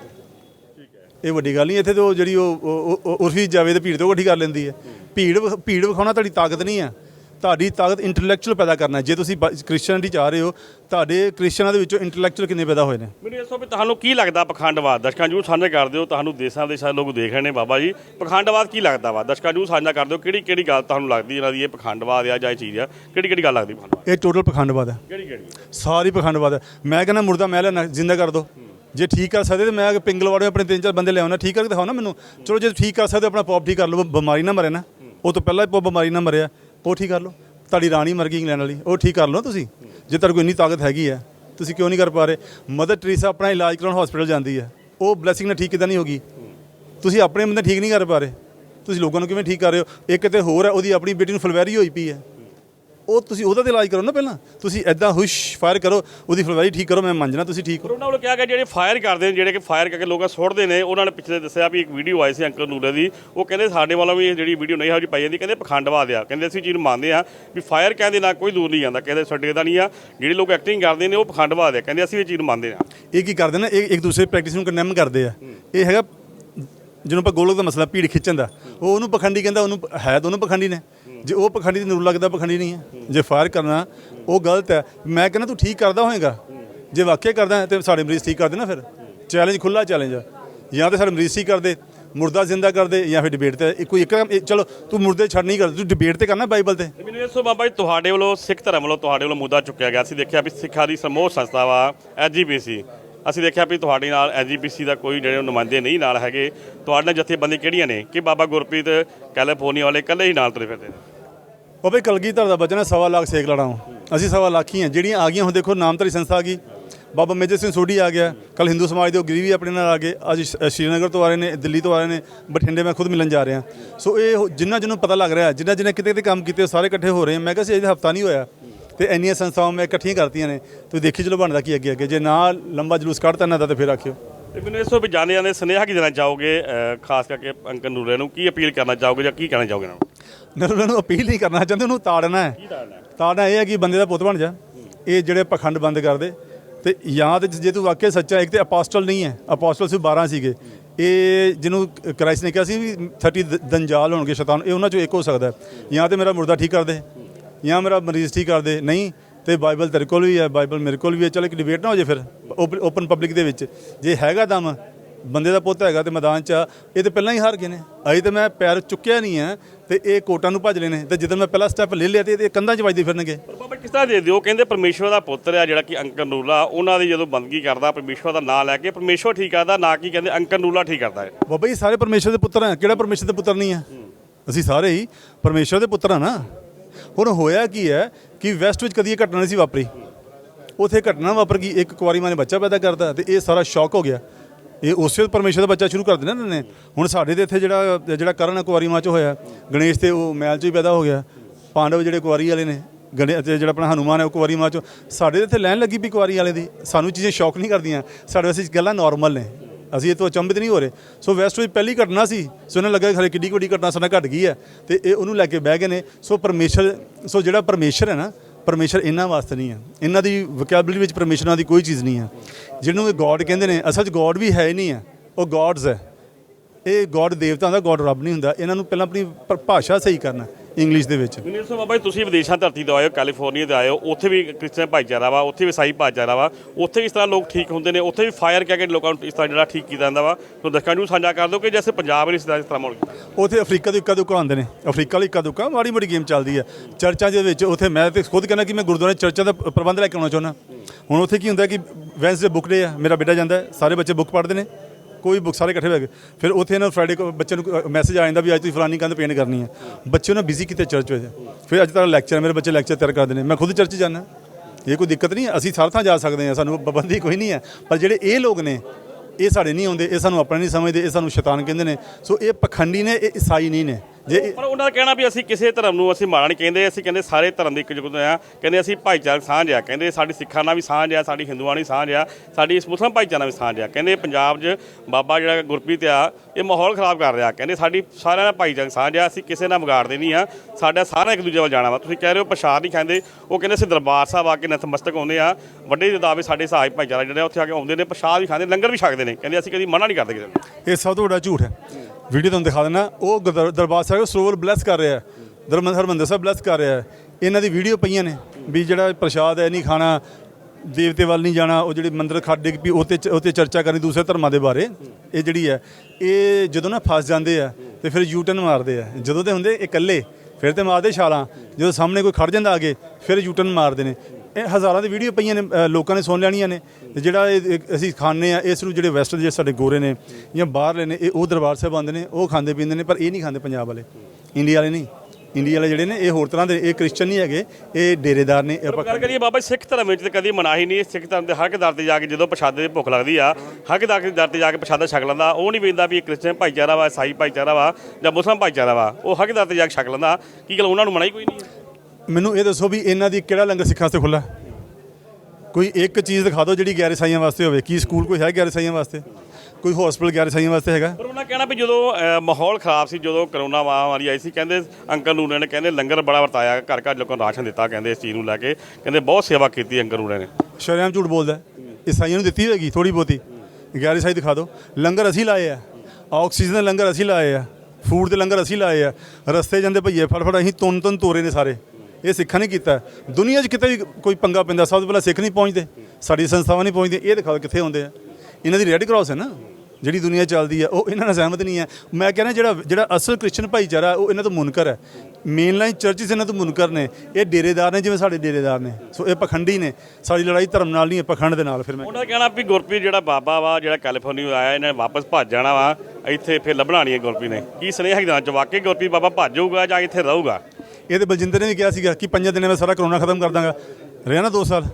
ਇਹ ਵੱਡੀ ਗੱਲ ਨਹੀਂ, ਇੱਥੇ ਤੇ ਉਹ ਜਿਹੜੀ ਉਹ, ਉਹ- ਉਹ ਉਰਫੀ ਜਾਵੇ ਤੇ ਭੀੜ ਤੋਂ ਇਕੱਠੀ ਕਰ ਲੈਂਦੀ ਹੈ। ਭੀੜ ਵਿਖ- ਭੀੜ ਵਿਖਾਉਣਾ ਤੁਹਾਡੀ ਤਾਕਤ ਨਹੀਂ ਹੈ। ਤੁਹਾਡੀ ਤਾਕਤ ਇੰਟੈਲੈਕਚੁਅਲ ਪੈਦਾ ਕਰਨਾ। ਜੇ ਤੁਸੀਂ ਕ੍ਰਿਸਚੀਅਨਟੀ ਚ ਆ ਰਹੇ ਹੋ ਤੁਹਾਡੇ ਕ੍ਰਿਸਚੀਅਨਾਂ ਦੇ ਵਿੱਚੋਂ ਇੰਟੈਲੈਕਚੁਅਲ ਕਿੰਨੇ ਪੈਦਾ ਹੋਏ ਨੇ? ਮੈਨੂੰ ਦੱਸੋ ਵੀ ਤੁਹਾਨੂੰ ਕੀ ਲੱਗਦਾ ਪਖੰਡਵਾਦ? ਦਰਸ਼ਕਾਂ ਜੂ ਸਾਂਝਾ ਕਰਦੇ ਹੋ ਤੁਹਾਨੂੰ ਦੇਸਾਂ ਦੇ ਸਾਰੇ ਲੋਕ ਦੇਖ ਰਹੇ ਨੇ ਬਾਬਾ ਜੀ। ਪਖੰਡਵਾਦ ਕੀ ਲੱਗਦਾ ਵਾ? ਦਰਸ਼ਕਾਂ ਜੂ ਸਾਂਝਾ ਕਰਦੇ ਹੋ ਕਿਹੜੀ ਕਿਹੜੀ ਗੱਲ ਤੁਹਾਨੂੰ ਲੱਗਦੀ ਇਹਨਾਂ ਦੀ ਇਹ ਪਖੰਡਵਾਦ ਆ ਜਾਂ ਇਹ ਚੀਜ਼ ਆ? ਕਿਹੜੀ ਕਿਹੜੀ ਗੱਲ ਲੱਗਦੀ ਪਖੰਡਵਾਦ? ਇਹ ਟੋਟਲ ਪਖੰਡਵਾਦ ਹੈ। ਕਿਹੜੀ ਕਿਹੜੀ? ਸਾਰੀ ਪਖੰਡਵਾਦ ਹੈ। ਮੈਂ ਕਹਿੰਦਾ ਮੁਰਦਾ ਮੈਂ ਲੈਣਾ ਜ਼ਿੰਦਾ ਕਰ ਦੋ। ਜੇ ਠੀਕ ਕਰ ਸਕਦੇ ਤੇ ਮੈਂ ਪਿੰਗਲਵਾੜੇ ਆਪਣੇ ਤਿੰਨ ਚਾਰ ਬੰਦੇ ਲਿਆਉਣਾ ਠੀਕ ਕਰਕੇ ਦਿਖਾਓ ਨਾ ਮੈਨੂੰ। ਚਲੋ ਜੇ ਠੀਕ ਕਰ ਸਕਦੇ ਆਪਣਾ ਪੌਪ ਠੀਕ ਕਰ ਲਓ। ਬਿਮਾਰੀ ਨਾ ਮਰੇ ਨਾ। ਉਹ ਤੋਂ ਪਹਿਲਾਂ ਹੀ ਪੌਪ ਬਿਮਾਰੀ ਨਾ ਮਰਿਆ। ਉਹ ਠੀਕ ਕਰ ਲਓ। ਤੁਹਾਡੀ ਰਾਣੀ ਮਰ ਗਈ ਇੰਗਲੈਂਡ ਵਾਲੀ, ਉਹ ਠੀਕ ਕਰ ਲਓ ਤੁਸੀਂ। ਜੇ ਤੁਹਾਡੇ ਕੋਲ ਇੰਨੀ ਤਾਕਤ ਹੈਗੀ ਹੈ, ਤੁਸੀਂ ਕਿਉਂ ਨਹੀਂ ਕਰ ਪਾ ਰਹੇ? ਮਦਰ ਟਰੀਸਾ ਆਪਣਾ ਇਲਾਜ ਕਰਾਉਣ ਹਸਪੀਟਲ ਜਾਂਦੀ ਹੈ। ਉਹ ਬਲੈਸਿੰਗ ਨਾਲ ਠੀਕ ਕਿਦਾਂ ਨਹੀਂ ਹੋਗੀ? ਤੁਸੀਂ ਆਪਣੇ ਬੰਦੇ ਠੀਕ ਨਹੀਂ ਕਰ ਪਾ ਰਹੇ। ਤੁਸੀਂ ਲੋਕਾਂ ਨੂੰ ਕਿਵੇਂ ਠੀਕ ਕਰ ਰਹੇ ਹੋ? ਇੱਕ ਤੇ ਹੋਰ ਹੈ, ਉਹਦੀ ਆਪਣੀ ਬੇਟੀ ਨੂੰ ਫਲਵੈਰੀ ਹੋਈ ਪਈ ਹੈ। ਉਹ ਤੁਸੀਂ ਉਹਦਾ ਤੇ ਇਲਾਜ ਕਰੋ ਨਾ ਪਹਿਲਾਂ। ਤੁਸੀਂ ਐਦਾਂ ਹੁਸ਼ ਫਾਇਰ ਕਰੋ ਉਹਦੀ ਫਲਵਾਰੀ ਠੀਕ ਕਰੋ ਮੈਂ ਮੰਨਣਾ ਤੁਸੀਂ ਠੀਕ ਹੋ। ਉਹਨਾਂ ਵੱਲੋਂ ਕਿਹਾ ਗਿਆ ਜਿਹੜੇ ਫਾਇਰ ਕਰਦੇ ਨੇ ਜਿਹੜੇ ਕਿ ਫਾਇਰ ਕਰਕੇ ਲੋਕਾਂ ਸੁੱਟਦੇ ਨੇ ਉਹਨਾਂ ਨੇ ਪਿਛਲੇ ਦੱਸਿਆ ਵੀ ਇੱਕ ਵੀਡੀਓ ਆਈ ਸੀ ਅੰਕਲ ਨੂਰੇ ਦੀ। ਉਹ ਕਹਿੰਦੇ ਸਾਡੇ ਵੱਲੋਂ ਵੀ ਇਹ ਜਿਹੜੀ ਵੀਡੀਓ ਨਹੀਂ ਹਾਜੀ ਪਾਈ ਜਾਂਦੀ ਕਹਿੰਦੇ ਪਖੰਡਵਾਦ ਆ ਕਹਿੰਦੇ ਅਸੀਂ ਚੀਜ਼ ਨੂੰ ਮੰਨਦੇ ਆ ਵੀ ਫਾਇਰ ਕਹਿੰਦੇ ਨਾਲ ਕੋਈ ਦੂਰ ਨਹੀਂ ਜਾਂਦਾ ਕਹਿੰਦੇ ਸਾਡੇ ਦਾ ਨਹੀਂ ਆ। ਜਿਹੜੇ ਲੋਕ ਐਕਟਿੰਗ ਕਰਦੇ ਨੇ ਉਹ ਪਖੰਡਵਾਦ ਆ ਕਹਿੰਦੇ ਅਸੀਂ ਇਹ ਚੀਜ਼ ਨੂੰ ਮੰਨਦੇ ਆ ਇਹ ਕੀ ਕਰਦੇ ਨੇ? ਇਹ ਇੱਕ ਦੂਸਰੇ ਪ੍ਰੈਕਟਿਸ ਨੂੰ ਕੰਡੈਮ ਕਰਦੇ ਆ। ਇਹ ਹੈਗਾ ਜਿਹਨੂੰ ਆਪਾਂ ਗੋਲਕ ਦਾ ਮਸਲਾ ਭੀੜ ਖਿੱਚਣ ਦਾ। ਉਹ ਉਹਨੂੰ ਪਖੰਡੀ ਕਹਿੰਦਾ ਉਹਨੂੰ ਹੈ ਦੋਨੋਂ ਪਖੰਡੀ ਨੇ। ਜੇ ਉਹ ਪਖੰਡੀ ਤੇ ਨੂਰ ਲੱਗਦਾ ਪਖੰਡੀ ਨਹੀਂ ਹੈ। ਜੇ ਫਾਇਰ ਕਰਨਾ, ਉਹ ਗਲਤ ਹੈ। ਮੈਂ ਕਹਿੰਦਾ ਤੂੰ ਠੀਕ ਕਰਦਾ ਹੋਏਗਾ। ਜੇ ਵਾਕਿਆ ਕਰਦਾ ਹੈ ਤੇ ਸਾਡੇ ਮਰੀਜ਼ ਠੀਕ ਕਰਦੇ ਨਾ ਫਿਰ। ਚੈਲੰਜ ਖੁੱਲਾ ਚੈਲੰਜ ਆ। ਜਾਂ ਤੇ ਸਾਡੇ ਮਰੀਜ਼ ਠੀਕ ਕਰਦੇ, ਮੁਰਦਾ ਜ਼ਿੰਦਾ ਕਰਦੇ, ਜਾਂ ਫਿਰ ਡਿਬੇਟ ਤੇ ਇਹ ਕੋਈ ਇੱਕ ਇਹ ਚਲੋ, ਤੂੰ ਮੁਰਦੇ ਛੱਡ ਨਹੀਂ ਕਰ ਤੂੰ ਡਿਬੇਟ ਤੇ ਕਰਨਾ ਬਾਈਬਲ ਤੇ। ਮੈਨੂੰ ਦੱਸੋ ਬਾਬਾ ਜੀ ਤੁਹਾਡੇ ਵੱਲੋਂ, ਸਿੱਖ ਧਰਮ ਵੱਲੋਂ ਤੁਹਾਡੇ ਵੱਲੋਂ ਮੁੱਦਾ ਚੁੱਕਿਆ ਗਿਆ। ਸੀ ਦੇਖਿਆ ਵੀ ਸਿੱਖਾਂ ਦੀ ਸਮੂਹ ਸੰਸਥਾ ਵਾ, ਐਜੀਪੀਸੀ। ਅਸੀਂ ਦੇਖਿਆ ਵੀ ਤੁਹਾਡੇ ਨਾਲ ਐਜੀਪੀਸੀ ਦਾ ਕੋਈ ਜਿਹੜੇ ਨੁਮਾਇੰਦੇ ਨਹੀਂ ਨਾਲ ਹੈਗੇ। ਤੁਹਾਡੇ ਨਾਲ ਜਥੇਬੰਦੀ ਕਿਹੜੀਆਂ ਨੇ? ਕਿ ਬਾਬਾ ਗੁਰਪ੍ਰੀਤ ਕੈਲੀਫੋਰਨੀਆ ਵਾਲੇ ਇਕੱਲੇ ਹੀ ਨਾਲ ਤੁਰੇ ਫਿਰਦੇ ਨੇ? ਬਾਬੇ ਵੀ ਕਲਗੀਧਰ ਦਾ ਬਚਨ ਹੈ ਸਵਾ ਲੱਖ ਸੇਕ ਲੜਾਉ ਅਸੀਂ ਸਵਾ ਲੱਖ ਹੀ ਹਾਂ। ਜਿਹੜੀਆਂ ਆ ਗਈਆਂ ਹੁਣ ਦੇਖੋ ਨਾਮਧਾਰੀ ਸੰਸਥਾ ਆ ਗਈ। ਬਾਬਾ ਮੇਜਰ ਸਿੰਘ ਸੋਢੀ ਆ ਗਿਆ। ਕੱਲ ਹਿੰਦੂ ਸਮਾਜ ਦੇ ਉਹ ਗਿਰੀ ਵੀ ਆਪਣੇ ਨਾਲ ਆ ਗਏ। ਅੱਜ ਸ਼- ਸ਼੍ਰੀਨਗਰ ਤੋਂ ਆ ਰਹੇ ਨੇ ਦਿੱਲੀ ਤੋਂ ਆ ਰਹੇ ਨੇ। ਬਠਿੰਡੇ ਮੈਂ ਖੁਦ ਮਿਲਣ ਜਾ ਰਿਹਾ। ਸੋ ਇਹ ਹੋ- ਜਿਨ੍ਹਾਂ ਜਿਹਨੂੰ ਪਤਾ ਲੱਗ ਰਿਹਾ ਜਿਨ੍ਹਾਂ ਜਿਹਨੇ ਕਿਤੇ ਕਿਤੇ ਕੰਮ ਕੀਤੇ ਉਹ ਸਾਰੇ ਇਕੱਠੇ ਹੋ ਰਹੇ ਆ ਮੈਂ ਕਿਹਾ ਸੀ ਅਜੇ ਹਫਤਾ ਨਹੀਂ ਹੋਇਆ। ਤੇ ਇੰਨੀਆਂ ਸੰਸਥਾਵਾਂ ਮੈਂ ਇਕੱਠੀਆਂ ਕਰਤੀਆਂ ਨੇ। ਤੁਸੀਂ ਦੇਖੀ ਚਲੋ ਬਣਦਾ ਕੀ ਅੱਗੇ ਅੱਗੇ ਜੇ ਨਾ ਲੰਬਾ ਜਲੂਸ ਕੱਢਤਾ ਇਹਨਾਂ ਤਾਂ ਫਿਰ ਆਖਿਓ। ਤੇ ਮੈਨੂੰ ਇਸ ਤੋਂ ਵੀ ਜਾਣੇ ਜਾਂਦੇ ਸੁਨੇਹਾ ਕੀ ਦੇਣਾ ਚਾਹੋਗੇ? ਅਹ, ਖਾਸ ਕਰਕੇ ਅੰਕਲ ਨੂਰੇ ਨੂੰ ਕੀ ਅਪੀਲ ਕਰਨਾ ਚਾਹੋਗੇ ਜਾਂ ਕੀ ਕਹਿਣਾ ਚਾਹੋਗੇ ਇਹਨਾਂ ਨੂੰ? ਉਹਨਾਂ ਨੂੰ ਅਪੀਲ ਨਹੀਂ ਕਰਨਾ ਚਾਹੁੰਦੇ ਉਹਨੂੰ ਤਾੜਨਾ ਹੈ। ਤਾੜਨਾ ਇਹ ਹੈ ਕਿ ਬੰਦੇ ਦਾ ਪੁੱਤ ਬਣ ਜਾ। ਇਹ ਜਿਹੜੇ ਪਖੰਡ ਬੰਦ ਕਰਦੇ ਤੇ ਜਾਂ ਤੇ ਜੇ ਤੂੰ ਵਾਕਿਆ ਸੱਚਾ ਇੱਕ ਤੇ ਅਪੋਸਟਲ ਨਹੀਂ ਹੈ। ਅਪੋਸਟਲ ਸਿਰਫ 12 ਸੀਗੇ। ਇਹ ਜਿਹਨੂੰ ਕ੍ਰਾਈਸਟ ਨੇ ਕਿਹਾ ਸੀ ਵੀ 30 ਦ- ਦੰਜਾਲ ਹੋਣਗੇ ਸ਼ੈਤਾਨ। ਇਹ ਉਹਨਾਂ ਚੋਂ ਇੱਕ ਹੋ ਸਕਦਾ ਹੈ। ਜਾਂ ਤੇ ਮੇਰਾ ਮੁਰਦਾ ਠੀਕ ਕਰ ਦੇ। ਜਾਂ ਮੇਰਾ ਮਰੀਜ਼ ਠੀਕ ਕਰ ਦੇ। ਨਹੀਂ ਤੇ ਬਾਈਬਲ ਤੇਰੇ ਕੋਲ ਵੀ ਹੈ ਬਾਈਬਲ ਮੇਰੇ ਕੋਲ ਵੀ ਹੈ। ਚਲ ਇੱਕ ਡਿਬੇਟ ਨਾ ਹੋ ਜੇ ਫਿਰ ਓਪਨ ਪਬਲਿਕ ਦੇ ਵਿੱਚ। ਜੇ ਹੈਗਾ ਦਮ ਬੰਦੇ ਦਾ ਪੁੱਤ ਹੈਗਾ ਤੇ ਮੈਦਾਨ 'ਚ ਆ, ਇਹ ਤੇ ਪਹਿਲਾਂ ਹੀ ਹਾਰ ਗਏ ਨੇ। ਅਜੇ ਤੇ ਮੈਂ ਪੈਰ ਚੁੱਕਿਆ ਨਹੀਂ ਹੈ ਤੇ ਇਹ ਕੋਟਾਂ ਨੂੰ ਭੱਜ ਲਏ ਨੇ ਤੇ ਜਦੋਂ ਮੈਂ ਪਹਿਲਾ ਸਟੈਪ ਲੈ ਲਿਆ ਤੇ ਇਹ ਕੰਧਾਂ 'ਚ ਵੱਜਦੇ ਫਿਰਨਗੇ। ਪਰ ਬਾਬਾ ਕਿਸ ਤਰ੍ਹਾਂ ਦੇ ਦਿਓ ਕਹਿੰਦੇ ਪਰਮੇਸ਼ਵਰ ਦਾ ਪੁੱਤਰ ਆ ਜਿਹੜਾ ਕਿ ਅੰਕਰ ਨੂਲਾ ਉਹਨਾਂ ਦੀ ਜਦੋਂ ਬੰਦਗੀ ਕਰਦਾ ਪਰਮੇਸ਼ਵਰ ਦਾ ਨਾਮ ਲੈ ਕੇ ਪਰਮੇਸ਼ਵਰ ਠੀਕ ਕਰਦਾ ਨਾ ਕਿ ਕਹਿੰਦੇ ਅੰਕਰ ਨੂਲਾ ਠੀਕ ਕਰਦਾ ਹੈ। ਬਾਬਾ ਜੀ ਸਾਰੇ ਪਰਮੇਸ਼ਰ ਦੇ ਪੁੱਤਰ ਆ। ਕਿਹੜਾ ਪਰਮੇਸ਼ਰ ਦੇ ਪੁੱਤਰ ਨਹੀਂ ਆ? ਅਸੀਂ ਸਾਰੇ ਹੀ ਪਰਮੇਸ਼ਰ ਦੇ ਪੁੱਤਰ ਆ ਨਾ। ਹੁਣ ਹੋਇਆ ਕੀ ਹੈ ਕਿ ਵੈਸਟ ਵਿੱਚ ਕਦੀ ਇਹ ਘਟਨਾ ਨਹੀਂ ਸੀ ਵਾਪਰੀ। ਉਥੇ ਘਟਨਾ ਵਾਪਰ ਗਈ ਇੱਕ ਕੁਆਰੀ ਮਾਂ ਨੇ ਬੱਚਾ ਪੈਦਾ ਕਰਤਾ ਤੇ ਇਹ ਸਾਰਾ ਸ਼ੌਕ ਹੋ ਗਿਆ। ਇਹ ਉਸੇ ਪਰਮੇਸ਼ਰ ਦਾ ਬੱਚਾ ਸ਼ੁਰੂ ਕਰ ਦੇਣਾ ਇਹਨਾਂ। ਨੇ ਹੁਣ ਸਾਡੇ ਤੇ ਇੱਥੇ ਜਿਹੜਾ ਜਿਹੜਾ ਕਰਨ ਆ ਕੁਆਰੀ ਮਾਂ ਚ ਹੋਇਆ, ਗਣੇਸ਼ ਤੇ ਉਹ ਮੈਲ ਚ ਹੀ ਪੈਦਾ ਹੋ ਗਿਆ। ਪਾਂਡਵ ਜਿਹੜੇ ਕੁਆਰੀ ਵਾਲੇ ਨੇ, ਗਣੇ ਜਿਹੜਾ ਆਪਣਾ ਹਨੂਮਾਨ ਹੈ ਉਹ ਕੁਆਰੀ ਮਾਂ ਚੋਂ ਸਾਡੇ ਤੇ ਇੱਥੇ ਲੈਣ ਲੱਗੀ ਵੀ ਕੁਆਰੀ ਵਾਲੇ ਦੀ। ਸਾਨੂੰ ਚੀਜ਼ਾਂ ਸ਼ੌਕ ਨਹੀਂ ਕਰਦੀਆਂ। ਸਾਡੇ ਵਾਸਤੇ ਗੱਲਾਂ ਨਾਰਮਲ ਨੇ। ਅਸੀਂ ਇਹ ਤੋਂ ਅਚੰਭਿਤ ਨਹੀਂ ਹੋ ਰਹੇ। ਸੋ ਵੈਸਟ ਵਿੱਚ ਪਹਿਲੀ ਘਟਨਾ ਸੀ। ਸੋ ਇਹਨਾਂ ਲੱਗਾ ਖਰੇ ਕਿੱਡੀ ਕੁ ਵੱਡੀ ਘਟਨਾ ਸਾਡੇ ਨਾਲ ਘਟ ਗਈ ਹੈ। ਤੇ ਇਹ ਉਹਨੂੰ ਲੈ ਕੇ ਬਹਿ ਗਏ ਨੇ। ਸੋ ਪਰਮੇਸ਼ਰ ਸੋ ਜਿਹੜਾ ਪਰਮੇਸ਼ਰ ਹੈ ਨਾ ਪਰਮੇਸ਼ਰ ਇਹਨਾਂ ਵਾਸਤੇ ਨਹੀਂ ਹੈ। ਇਹਨਾਂ ਦੀ ਵੋਕੈਬਲਰੀ ਵਿੱਚ ਪਰਮੇਸ਼ਰਾਂ ਦੀ ਕੋਈ ਚੀਜ਼ ਨਹੀਂ ਹੈ। ਜਿਹਨੂੰ ਇਹ ਗੋਡ ਕਹਿੰਦੇ ਨੇ, ਅਸਲ 'ਚ ਗੋਡ ਵੀ ਹੈ ਹੀ ਨਹੀਂ ਹੈ, ਉਹ ਗੋਡਸ ਹੈ। ਇਹ ਗੋਡ ਦੇਵਤਾ ਹੁੰਦਾ ਗੋਡ ਰੱਬ ਨਹੀਂ ਹੁੰਦਾ। ਇਹਨਾਂ ਨੂੰ ਪਹਿਲਾਂ ਆਪਣੀ ਪ- ਭਾਸ਼ਾ ਸਹੀ ਕਰਨਾ ਇੰਗਲਿਸ਼ ਦੇ ਵਿੱਚ। ਮੈਨੂੰ ਦੱਸੋ ਬਾਬਾ ਜੀ ਤੁਸੀਂ ਵਿਦੇਸ਼ਾਂ ਧਰਤੀ ਤੋਂ ਆਏ ਹੋ ਕੈਲੀਫੋਰਨੀਆ ਤੋਂ ਆਏ ਹੋ ਉੱਥੇ ਵੀ ਕ੍ਰਿਸਚਨ ਭਾਈਚਾਰਾ ਵਾ ਉੱਥੇ ਵੀ ਸਾਈ ਭਾਈਚਾਰਾ ਵਾ ਉੱਥੇ ਵੀ ਇਸ ਤਰ੍ਹਾਂ ਲੋਕ ਠੀਕ ਹੁੰਦੇ ਨੇ ਉੱਥੇ ਵੀ ਫਾਇਰ ਕਹਿ ਕੇ ਲੋਕਾਂ ਨੂੰ ਇਸ ਤਰ੍ਹਾਂ ਜਿਹੜਾ ਠੀਕ ਕੀਤਾ ਜਾਂਦਾ ਵਾ। ਤੋ ਦਰਸ਼ਕਾਂ ਨੂੰ ਸਾਂਝਾ ਕਰ ਦਿਓ ਕਿ ਜੈਸੇ ਪੰਜਾਬ ਵਿੱਚ ਇਸ ਤਰ੍ਹਾਂ ਮੁਲਕ ਉਥੇ ਅਫਰੀਕਾ ਦੇ ਇੱਕਾ ਦੁੱਕਾ ਆਉਂਦੇ ਨੇ ਅਫਰੀਕਾ ਵਾਲੀ ਇੱਕਾ ਦੁੱਕਾ ਮਾੜੀ ਮਾੜੀ ਗੇਮ ਚੱਲਦੀ ਹੈ ਚਰਚਾਂ ਦੇ ਵਿੱਚ ਉਥੇ ਮੈਂ ਤੇ ਖੁਦ ਕਹਿੰਦਾ ਕਿ ਮੈਂ ਗੁਰਦੁਆਰੇ ਚਰਚਾਂ ਦਾ ਪ੍ਰਬੰਧ ਲੈ ਕੇ ਆਉਣਾ ਚਾਹੁੰਦਾ। ਹੁਣ ਉਥੇ ਕੀ ਹੁੰਦਾ ਕਿ ਵੈਨਸਡੇ ਬੁੱਕ ਡੇ ਆ ਮੇਰਾ ਬੇਟਾ ਜਾਂਦਾ ਸਾਰੇ ਬੱਚੇ ਬੁੱਕ ਪੜ੍ਹਦੇ ਨੇ। ਕੋਈ ਬੁੱਕ ਸਾਰੇ ਇਕੱਠੇ ਹੋ ਗਏ। ਫਿਰ ਉੱਥੇ ਇਹਨਾਂ ਫਰਾਈਡੇ ਕੋ ਬੱਚੇ ਨੂੰ ਮੈਸੇਜ ਆ ਜਾਂਦਾ ਵੀ ਅੱਜ ਤੁਸੀਂ ਫਲਾਨੀ ਕੰਧ ਪੇਂਟ ਕਰਨੀ ਹੈ। ਬੱਚੇ ਉਹਨਾਂ ਬਿਜ਼ੀ ਕੀਤੇ ਚਰਚ ਵਿੱਚ। ਫਿਰ ਅੱਜ ਤੱਕ ਲੈਕਚਰ ਮੇਰੇ ਬੱਚੇ ਲੈਕਚਰ ਤਿਆਰ ਕਰਦੇ ਨੇ। ਮੈਂ ਖੁਦ ਚਰਚ ਜਾਂਦਾ। ਇਹ ਕੋਈ ਦਿੱਕਤ ਨਹੀਂ ਅਸੀਂ ਸਾਰ ਥਾਂ ਜਾ ਸਕਦੇ ਹਾਂ, ਸਾਨੂੰ ਪਾਬੰਦੀ ਕੋਈ ਨਹੀਂ ਹੈ। ਪਰ ਜਿਹੜੇ ਇਹ ਲੋਕ ਨੇ, ਇਹ ਸਾਡੇ ਨਹੀਂ ਆਉਂਦੇ, ਇਹ ਸਾਨੂੰ ਆਪਣਾ ਨਹੀਂ ਸਮਝਦੇ, ਇਹ ਸਾਨੂੰ ਸ਼ੈਤਾਨ ਕਹਿੰਦੇ ਨੇ। ਸੋ ਇਹ ਪਖੰਡੀ ਨੇ, ਇਹ ਈਸਾਈ ਨਹੀਂ ਨੇ। ਜੇ ਪਰ ਉਹਨਾਂ ਦਾ ਕਹਿਣਾ ਵੀ ਅਸੀਂ ਕਿਸੇ ਧਰਮ ਨੂੰ ਅਸੀਂ ਮਾੜਾ ਨਹੀਂ ਕਹਿੰਦੇ ਅਸੀਂ ਕਹਿੰਦੇ ਸਾਰੇ ਧਰਮ ਦੇ ਇੱਕ ਜੁਗਤ ਆ। ਕਹਿੰਦੇ ਅਸੀਂ ਭਾਈਚਾਰਕ ਸਾਂਝ ਆ। ਕਹਿੰਦੇ ਸਾਡੀ ਸਿੱਖਾਂ ਨਾਲ ਵੀ ਸਾਂਝ ਆ ਸਾਡੀ ਹਿੰਦੂਆਂ ਨਾਲ ਵੀ ਸਾਂਝ ਆ ਸਾਡੀ ਇਸ ਮੁਸਲਮਾਨ ਭਾਈਚਾਰਾ ਨਾਲ ਵੀ ਸਾਂਝ ਆ। ਕਹਿੰਦੇ ਪੰਜਾਬ 'ਚ ਬਾਬਾ ਜਿਹੜਾ ਗੁਰਪ੍ਰੀਤ ਆ ਇਹ ਮਾਹੌਲ ਖਰਾਬ ਕਰ ਰਿਹਾ। ਕਹਿੰਦੇ ਸਾਡੀ ਸਾਰਿਆਂ ਨਾਲ ਭਾਈਚਾਰਕ ਸਾਂਝ ਆ ਅਸੀਂ ਕਿਸੇ ਨਾਲ ਵਿਗਾੜਦੇ ਨਹੀਂ ਆ। ਸਾਡਾ ਸਾਰਾ ਇੱਕ ਦੂਜੇ ਵੱਲ ਜਾਣਾ ਵਾ। ਤੁਸੀਂ ਕਹਿ ਰਹੇ ਹੋ ਪ੍ਰਸ਼ਾਦ ਨਹੀਂ ਖਾਂਦੇ। ਉਹ ਕਹਿੰਦੇ ਅਸੀਂ ਦਰਬਾਰ ਸਾਹਿਬ ਆ ਕੇ ਨਤਮਸਤਕ ਆਉਂਦੇ ਆ। ਵੱਡੇ ਦਾਅਵੇ ਸਾਡੇ ਸਹਾਇਕ ਭਾਈਚਾਰਾ ਜਿਹੜੇ ਉੱਥੇ ਆ ਕੇ ਆਉਂਦੇ ਨੇ ਪ੍ਰਸ਼ਾਦ ਵੀ ਖਾਂਦੇ ਲੰਗਰ ਵੀ ਛਕਦੇ ਨੇ। ਕਹਿੰਦੇ ਅਸੀਂ ਕਦੀ ਮਨਾ ਨਹੀਂ ਕਰਦੇ ਕਿਸੇ ਨੂੰ। ਇਹ ਸਭ ਤੋਂ ਵੱਡਾ ਝੂਠ ਹੈ। ਵੀਡੀਓ ਤੁਹਾਨੂੰ ਦਿਖਾ ਦਿੰਦਾ। ਉਹ ਗੁਰਦਰ- ਦਰਬਾਰ ਸਾਹਿਬ ਸਰੋਵਰ ਬਲੈਸ ਕਰ ਰਿਹਾ। ਹੈ ਦਰਮਨ ਹਰਮੰਦਰ ਸਾਹਿਬ ਬਲੈਸ ਕਰ ਰਿਹਾ। ਹੈ ਇਹਨਾਂ ਦੀ ਵੀਡੀਓ ਪਈਆਂ ਨੇ ਵੀ ਜਿਹੜਾ ਪ੍ਰਸ਼ਾਦ ਹੈ, ਨਹੀਂ ਖਾਣਾ, ਦੇਵਤੇ ਵੱਲ ਨਹੀਂ ਜਾਣਾ, ਉਹ ਜਿਹੜੇ ਮੰਦਰ ਖੱਡ ਡਿੱਗ ਪਈ ਉਹ 'ਤੇ ਚਰਚਾ ਕਰਨੀ ਦੂਸਰੇ ਧਰਮਾਂ ਦੇ ਬਾਰੇ। ਇਹ ਜਿਹੜੀ ਹੈ, ਇਹ ਜਦੋਂ ਨਾ ਫਸ ਜਾਂਦੇ ਆ ਤੇ ਫਿਰ ਯੂਟਰਨ ਮਾਰਦੇ ਆ। ਜਦੋਂ ਤੇ ਹੁੰਦੇ ਇਕੱਲੇ, ਫਿਰ ਤੇ ਮਾਰਦੇ ਛਾਲਾਂ। ਜਦੋਂ ਸਾਹਮਣੇ ਕੋਈ ਖੜ ਜਾਂਦਾ ਅੱਗੇ, ਫਿਰ ਯੂਟਰਨ ਮਾਰਦੇ ਨੇ। ਇਹ ਹਜ਼ਾਰਾਂ ਦੀ ਵੀਡੀਓ ਪਈਆਂ ਨੇ ਅ, ਲੋਕਾਂ ਨੇ ਸੁਣ ਲੈਣੀਆਂ ਨੇ। ਤੇ ਜਿਹੜਾ ਇਹ ਇਹ ਅਸੀਂ ਖਾਂਦੇ ਆ ਇਸ ਨੂੰ ਜਿਹੜੇ ਵੈਸਟ ਦੇ ਸਾਡੇ ਗੋਰੇ ਨੇ ਜਾਂ ਬਾਹਰਲੇ ਨੇ ਇਹ ਉਹ ਦਰਬਾਰ ਸਾਹਿਬ ਆਉਂਦੇ ਨੇ ਉਹ ਖਾਂਦੇ ਪੀਂਦੇ ਨੇ ਪਰ ਇਹ ਨਹੀਂ ਖਾਂਦੇ ਪੰਜਾਬ ਵਾਲੇ। ਇੰਡੀਆ ਵਾਲੇ ਨਹੀਂ। ਇੰਡੀਆ ਵਾਲੇ ਜਿਹੜੇ ਨੇ ਇਹ ਹੋਰ ਤਰ੍ਹਾਂ ਦੇ ਇਹ ਕ੍ਰਿਸਚਨ ਨਹੀਂ ਹੈਗੇ ਇਹ ਡੇਰੇਦਾਰ ਨੇ ਇਹ ਆਪਾਂ ਗੱਲ ਕਰੀਏ ਬਾਬਾ ਜੀ, ਸਿੱਖ ਧਰਮ ਵਿੱਚ ਤੇ ਕਦੀ ਮਨਾਹੀ ਨਹੀਂ ਸਿੱਖ ਧਰਮ ਦੇ ਹਰ ਇੱਕ ਦਰ ਤੇ ਜਾ ਕੇ ਜਦੋਂ ਪ੍ਰਸ਼ਾਦੇ ਦੀ ਭੁੱਖ ਲੱਗਦੀ ਆ ਹਰ ਇੱਕ ਦਰ ਦਰ ਤੇ ਜਾ ਕੇ ਪ੍ਰਸ਼ਾਦਾ ਛਕ ਲੈਂਦਾ ਉਹ ਨਹੀਂ ਵੇਖਦਾ ਵੀ ਇਹ ਕ੍ਰਿਸਚਨ ਭਾਈਚਾਰਾ ਵਾ ਈਸਾਈ ਭਾਈਚਾਰਾ ਵਾ ਜਾਂ ਮੁਸਲਮਾਨ ਭਾਈਚਾਰਾ ਵਾ ਉਹ ਹਰ ਇੱਕ ਦਰ ਤੇ ਜਾ ਕੇ ਛਕ ਲੈਂਦਾ। ਕੀ ਗੱਲ ਉਹਨਾਂ ਨੂੰ ਮਨਾਹੀ ਕੋਈ ਨਹੀਂ ਹੈ? ਮੈਨੂੰ ਇਹ ਦੱਸੋ ਵੀ ਇਹਨਾਂ ਦੀ ਕਿਹੜਾ ਲੰਗਰ ਸਿੱਖਾਂ ਵਾਸਤੇ ਖੁੱਲਾ ਕੋਈ ਇੱਕ ਚੀਜ਼ ਦਿਖਾ ਦਿਓ ਜਿਹੜੀ ਗੈਰ ਇਸਾਈਆਂ ਵਾਸਤੇ ਹੋਵੇ। ਕੀ ਸਕੂਲ ਕੋਈ ਹੈ ਗੈਰ ਇਸਾਈਆਂ ਵਾਸਤੇ? ਕੋਈ ਹਸਪੀਟਲ ਗੈਰ ਇਸਾਈਆਂ ਵਾਸਤੇ ਹੈਗਾ? ਪਰ ਉਹਨਾਂ ਕਹਿਣਾ ਵੀ ਜਦੋਂ ਅਹ, ਮਾਹੌਲ ਖਰਾਬ ਸੀ ਜਦੋਂ ਕਰੋਨਾ ਮਹਾਮਾਰੀ ਆਈ ਸੀ ਕਹਿੰਦੇ ਅੰਕਲ ਨੂਰੇ ਨੇ ਕਹਿੰਦੇ ਲੰਗਰ ਬੜਾ ਵਰਤਾਇਆ ਘਰ ਘਰ ਲੋਕਾਂ ਨੂੰ ਰਾਸ਼ਨ ਦਿੱਤਾ ਕਹਿੰਦੇ ਇਸ ਚੀਜ਼ ਨੂੰ ਲੈ ਕੇ ਕਹਿੰਦੇ ਬਹੁਤ ਸੇਵਾ ਕੀਤੀ ਅੰਕਲ ਨੂਰੇ ਨੇ। ਸ਼ਰਿਆਮ ਝੂਠ ਬੋਲਦਾ ਹੈ। ਇਸਾਈਆਂ ਨੂੰ ਦਿੱਤੀ ਹੋਏਗੀ ਥੋੜੀ ਬਹੁਤੀ। ਗੈਰ ਇਸਾਈ ਦਿਖਾ ਦਿਓ। ਲੰਗਰ ਅਸੀਂ ਲਾਏ ਆ। ਆਕਸੀਜਨ ਦੇ ਲੰਗਰ ਅਸੀਂ ਲਾਏ ਆ। ਫੂਡ ਦੇ ਲੰਗਰ ਅਸੀਂ ਲਾਏ ਆ। ਰਸਤੇ ਜਾਂਦੇ ਭਈਏ ਫਟਫਟ ਅਸੀਂ ਤੁੰਨ ਤੁੰਨ ਤੋਰੇ ਨੇ ਸਾਰੇ। ਇਹ ਸਿੱਖਾਂ ਨੇ ਕੀਤਾ। ਦੁਨੀਆ 'ਚ ਕਿਤੇ ਵੀ ਕੋਈ ਪੰਗਾ ਪੈਂਦਾ, ਸਭ ਤੋਂ ਪਹਿਲਾਂ ਸਿੱਖ ਨਹੀਂ ਪਹੁੰਚਦੇ ਸਾਡੀ ਸੰਸਥਾਵਾਂ ਨਹੀਂ ਪਹੁੰਚਦੀਆਂ, ਇਹ ਦਿਖਾਓ ਕਿੱਥੇ ਹੁੰਦੇ ਆ। ਇਹਨਾਂ ਦੀ ਰੈੱਡ ਕਰਾਸ ਹੈ ਨਾ, ਜਿਹੜੀ ਦੁਨੀਆ ਚੱਲਦੀ ਆ, ਉਹ ਇਹਨਾਂ ਨਾਲ ਸਹਿਮਤ ਨਹੀਂ ਹੈ ਮੈਂ ਕਹਿੰਦਾ ਜਿਹੜਾ ਜਿਹੜਾ ਅਸਲ ਕ੍ਰਿਸਚਨ ਭਾਈਚਾਰਾ, ਉਹ ਇਹਨਾਂ ਤੋਂ ਮੁਨਕਰ ਹੈ। ਮੇਨ ਲਾਈਨ ਚਰਚਿਸ ਇਹਨਾਂ ਤੋਂ ਮੁਨਕਰ ਨੇ। ਇਹ ਡੇਰੇਦਾਰ ਨੇ, ਜਿਵੇਂ ਸਾਡੇ ਡੇਰੇਦਾਰ ਨੇ। ਸੋ ਇਹ ਪਖੰਡੀ ਨੇ। ਸਾਡੀ ਲੜਾਈ ਧਰਮ ਨਾਲ ਨਹੀਂ ਹੈ, ਪਖੰਡ ਦੇ ਨਾਲ ਫਿਰ ਮੈਂ ਉਹਨਾਂ ਦਾ ਕਹਿਣਾ ਵੀ ਗੁਰਪ੍ਰੀਤ ਜਿਹੜਾ ਬਾਬਾ ਵਾ, ਜਿਹੜਾ ਕੈਲੀਫੋਰਨੀਆ ਆਇਆ, ਇਹਨੇ ਵਾਪਸ ਭੱਜ ਜਾਣਾ ਵਾ। ਇੱਥੇ ਫਿਰ ਲੱਭਣਾ ਨਹੀਂ ਹੈ ਗੁਰਪ੍ਰੀਤ ਨੇ। ਕੀ ਸੁਨੇਹਾ ਦੇਣਾ ਚ ਵਾਕਈ ਗੁਰਪ੍ਰੀਤ ਬਾਬਾ ਭੱਜ ਜਾਊਗਾ ਜਾਂ ਇੱਥੇ ਰਹੂਗਾ? ਇਹ ਤੇ ਬਲਜਿੰਦਰ ਨੇ ਵੀ ਕਿਹਾ ਸੀਗਾ ਕਿ ਪੰਜਾਂ ਦਿਨਾਂ ਵਿੱਚ ਸਾਰਾ ਕਰੋਨਾ ਖਤਮ ਕਰ ਦਾਂਗਾ। ਰਿਹਾ ਨਾ 2 ਸਾਲ?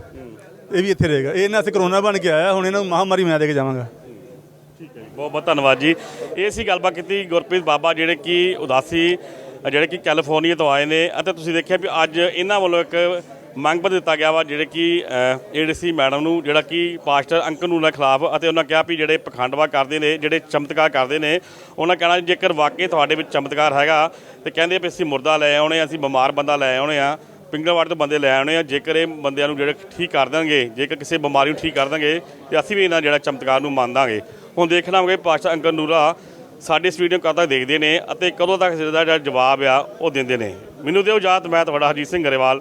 ਇਹ ਵੀ ਇੱਥੇ ਰਹੇਗਾ। ਇਹ ਇਹਨਾਂ ਤੇ ਕਰੋਨਾ ਬਣ ਕੇ ਆਇਆ, ਹੁਣ ਇਹਨਾਂ ਨੂੰ ਮਹਾਮਾਰੀ ਮੈਂ ਦੇ ਕੇ ਜਾਵਾਂਗਾ। ਠੀਕ ਹੈ ਜੀ, ਬਹੁਤ ਬਹੁਤ ਧੰਨਵਾਦ ਜੀ। ਇਹ ਸੀ ਗੱਲਬਾਤ ਕੀਤੀ ਗੁਰਪ੍ਰੀਤ ਬਾਬਾ, ਜਿਹੜੇ ਕਿ ਉਦਾਸੀ, ਜਿਹੜੇ ਕਿ ਕੈਲੀਫੋਰਨੀਆ ਤੋਂ ਆਏ ਨੇ। ਅਤੇ ਤੁਸੀਂ ਦੇਖਿਆ ਵੀ ਅੱਜ ਇਹਨਾਂ ਵੱਲੋਂ ਇੱਕ ਮੰਗ ਪੱਤਰ ਦਿੱਤਾ ਗਿਆ ਵਾ ਜਿਹੜੇ ਕਿ ਏਡੀਸੀ ਮੈਡਮ ਨੂੰ, ਜਿਹੜਾ ਕਿ ਪਾਸਟਰ ਅੰਕਲ ਨੂੰ ਦੇ ਖਿਲਾਫ ਅਤੇ ਉਹਨਾਂ ਕਿਹਾ ਵੀ ਜਿਹੜੇ ਪਖੰਡਵਾ ਕਰਦੇ ਨੇ, ਜਿਹੜੇ ਚਮਤਕਾਰ ਕਰਦੇ ਨੇ, ਉਹਨਾਂ ਕਹਿਣਾ ਜੇਕਰ ਵਾਕਈ ਤੁਹਾਡੇ ਵਿੱਚ ਚਮਤਕਾਰ ਹੈਗਾ ਤੇ ਕਹਿੰਦੇ ਵੀ ਅਸੀਂ ਮੁਰਦਾ ਲੈ ਆਉਣੇ ਆ, ਅਸੀਂ ਬਿਮਾਰ ਬੰਦਾ ਲੈ ਆਉਣੇ ਆ, ਪਿੰਗਲਵਾੜ ਤੋਂ ਬੰਦੇ ਲੈ ਆਉਣੇ ਆ, ਜੇਕਰ ਇਹ ਬੰਦਿਆਂ ਨੂੰ ਜਿਹੜੇ ਠੀਕ ਕਰ ਦੇਣਗੇ, ਜੇਕਰ ਕਿਸੇ ਬਿਮਾਰੀ ਨੂੰ ਠੀਕ ਕਰ ਦੇਣਗੇ, ਤੇ ਅਸੀਂ ਵੀ ਇਹਨਾਂ ਜਿਹੜਾ ਚਮਤਕਾਰ ਨੂੰ ਮੰਨ ਦਾਂਗੇ ਹੁਣ ਦੇਖਣਾ ਹੋਵੇ ਪਾਸਟਰ ਅੰਕਲ ਨੂਰਾ ਸਾਡੇ ਇਸ ਵੀਡੀਓ ਕਦੋਂ ਤੱਕ ਦੇਖਦੇ ਨੇ ਅਤੇ ਕਦੋਂ ਤੱਕ ਦਾ ਜਿਹੜਾ ਜਵਾਬ ਆ ਉਹ ਦਿੰਦੇ ਨੇ। ਮੈਨੂੰ ਦਿਓ ਇਜਾਜ਼ਤ, ਮੈਂ ਤੁਹਾਡਾ ਹਰਜੀਤ ਸਿੰਘ ਗਰੇਵਾਲ।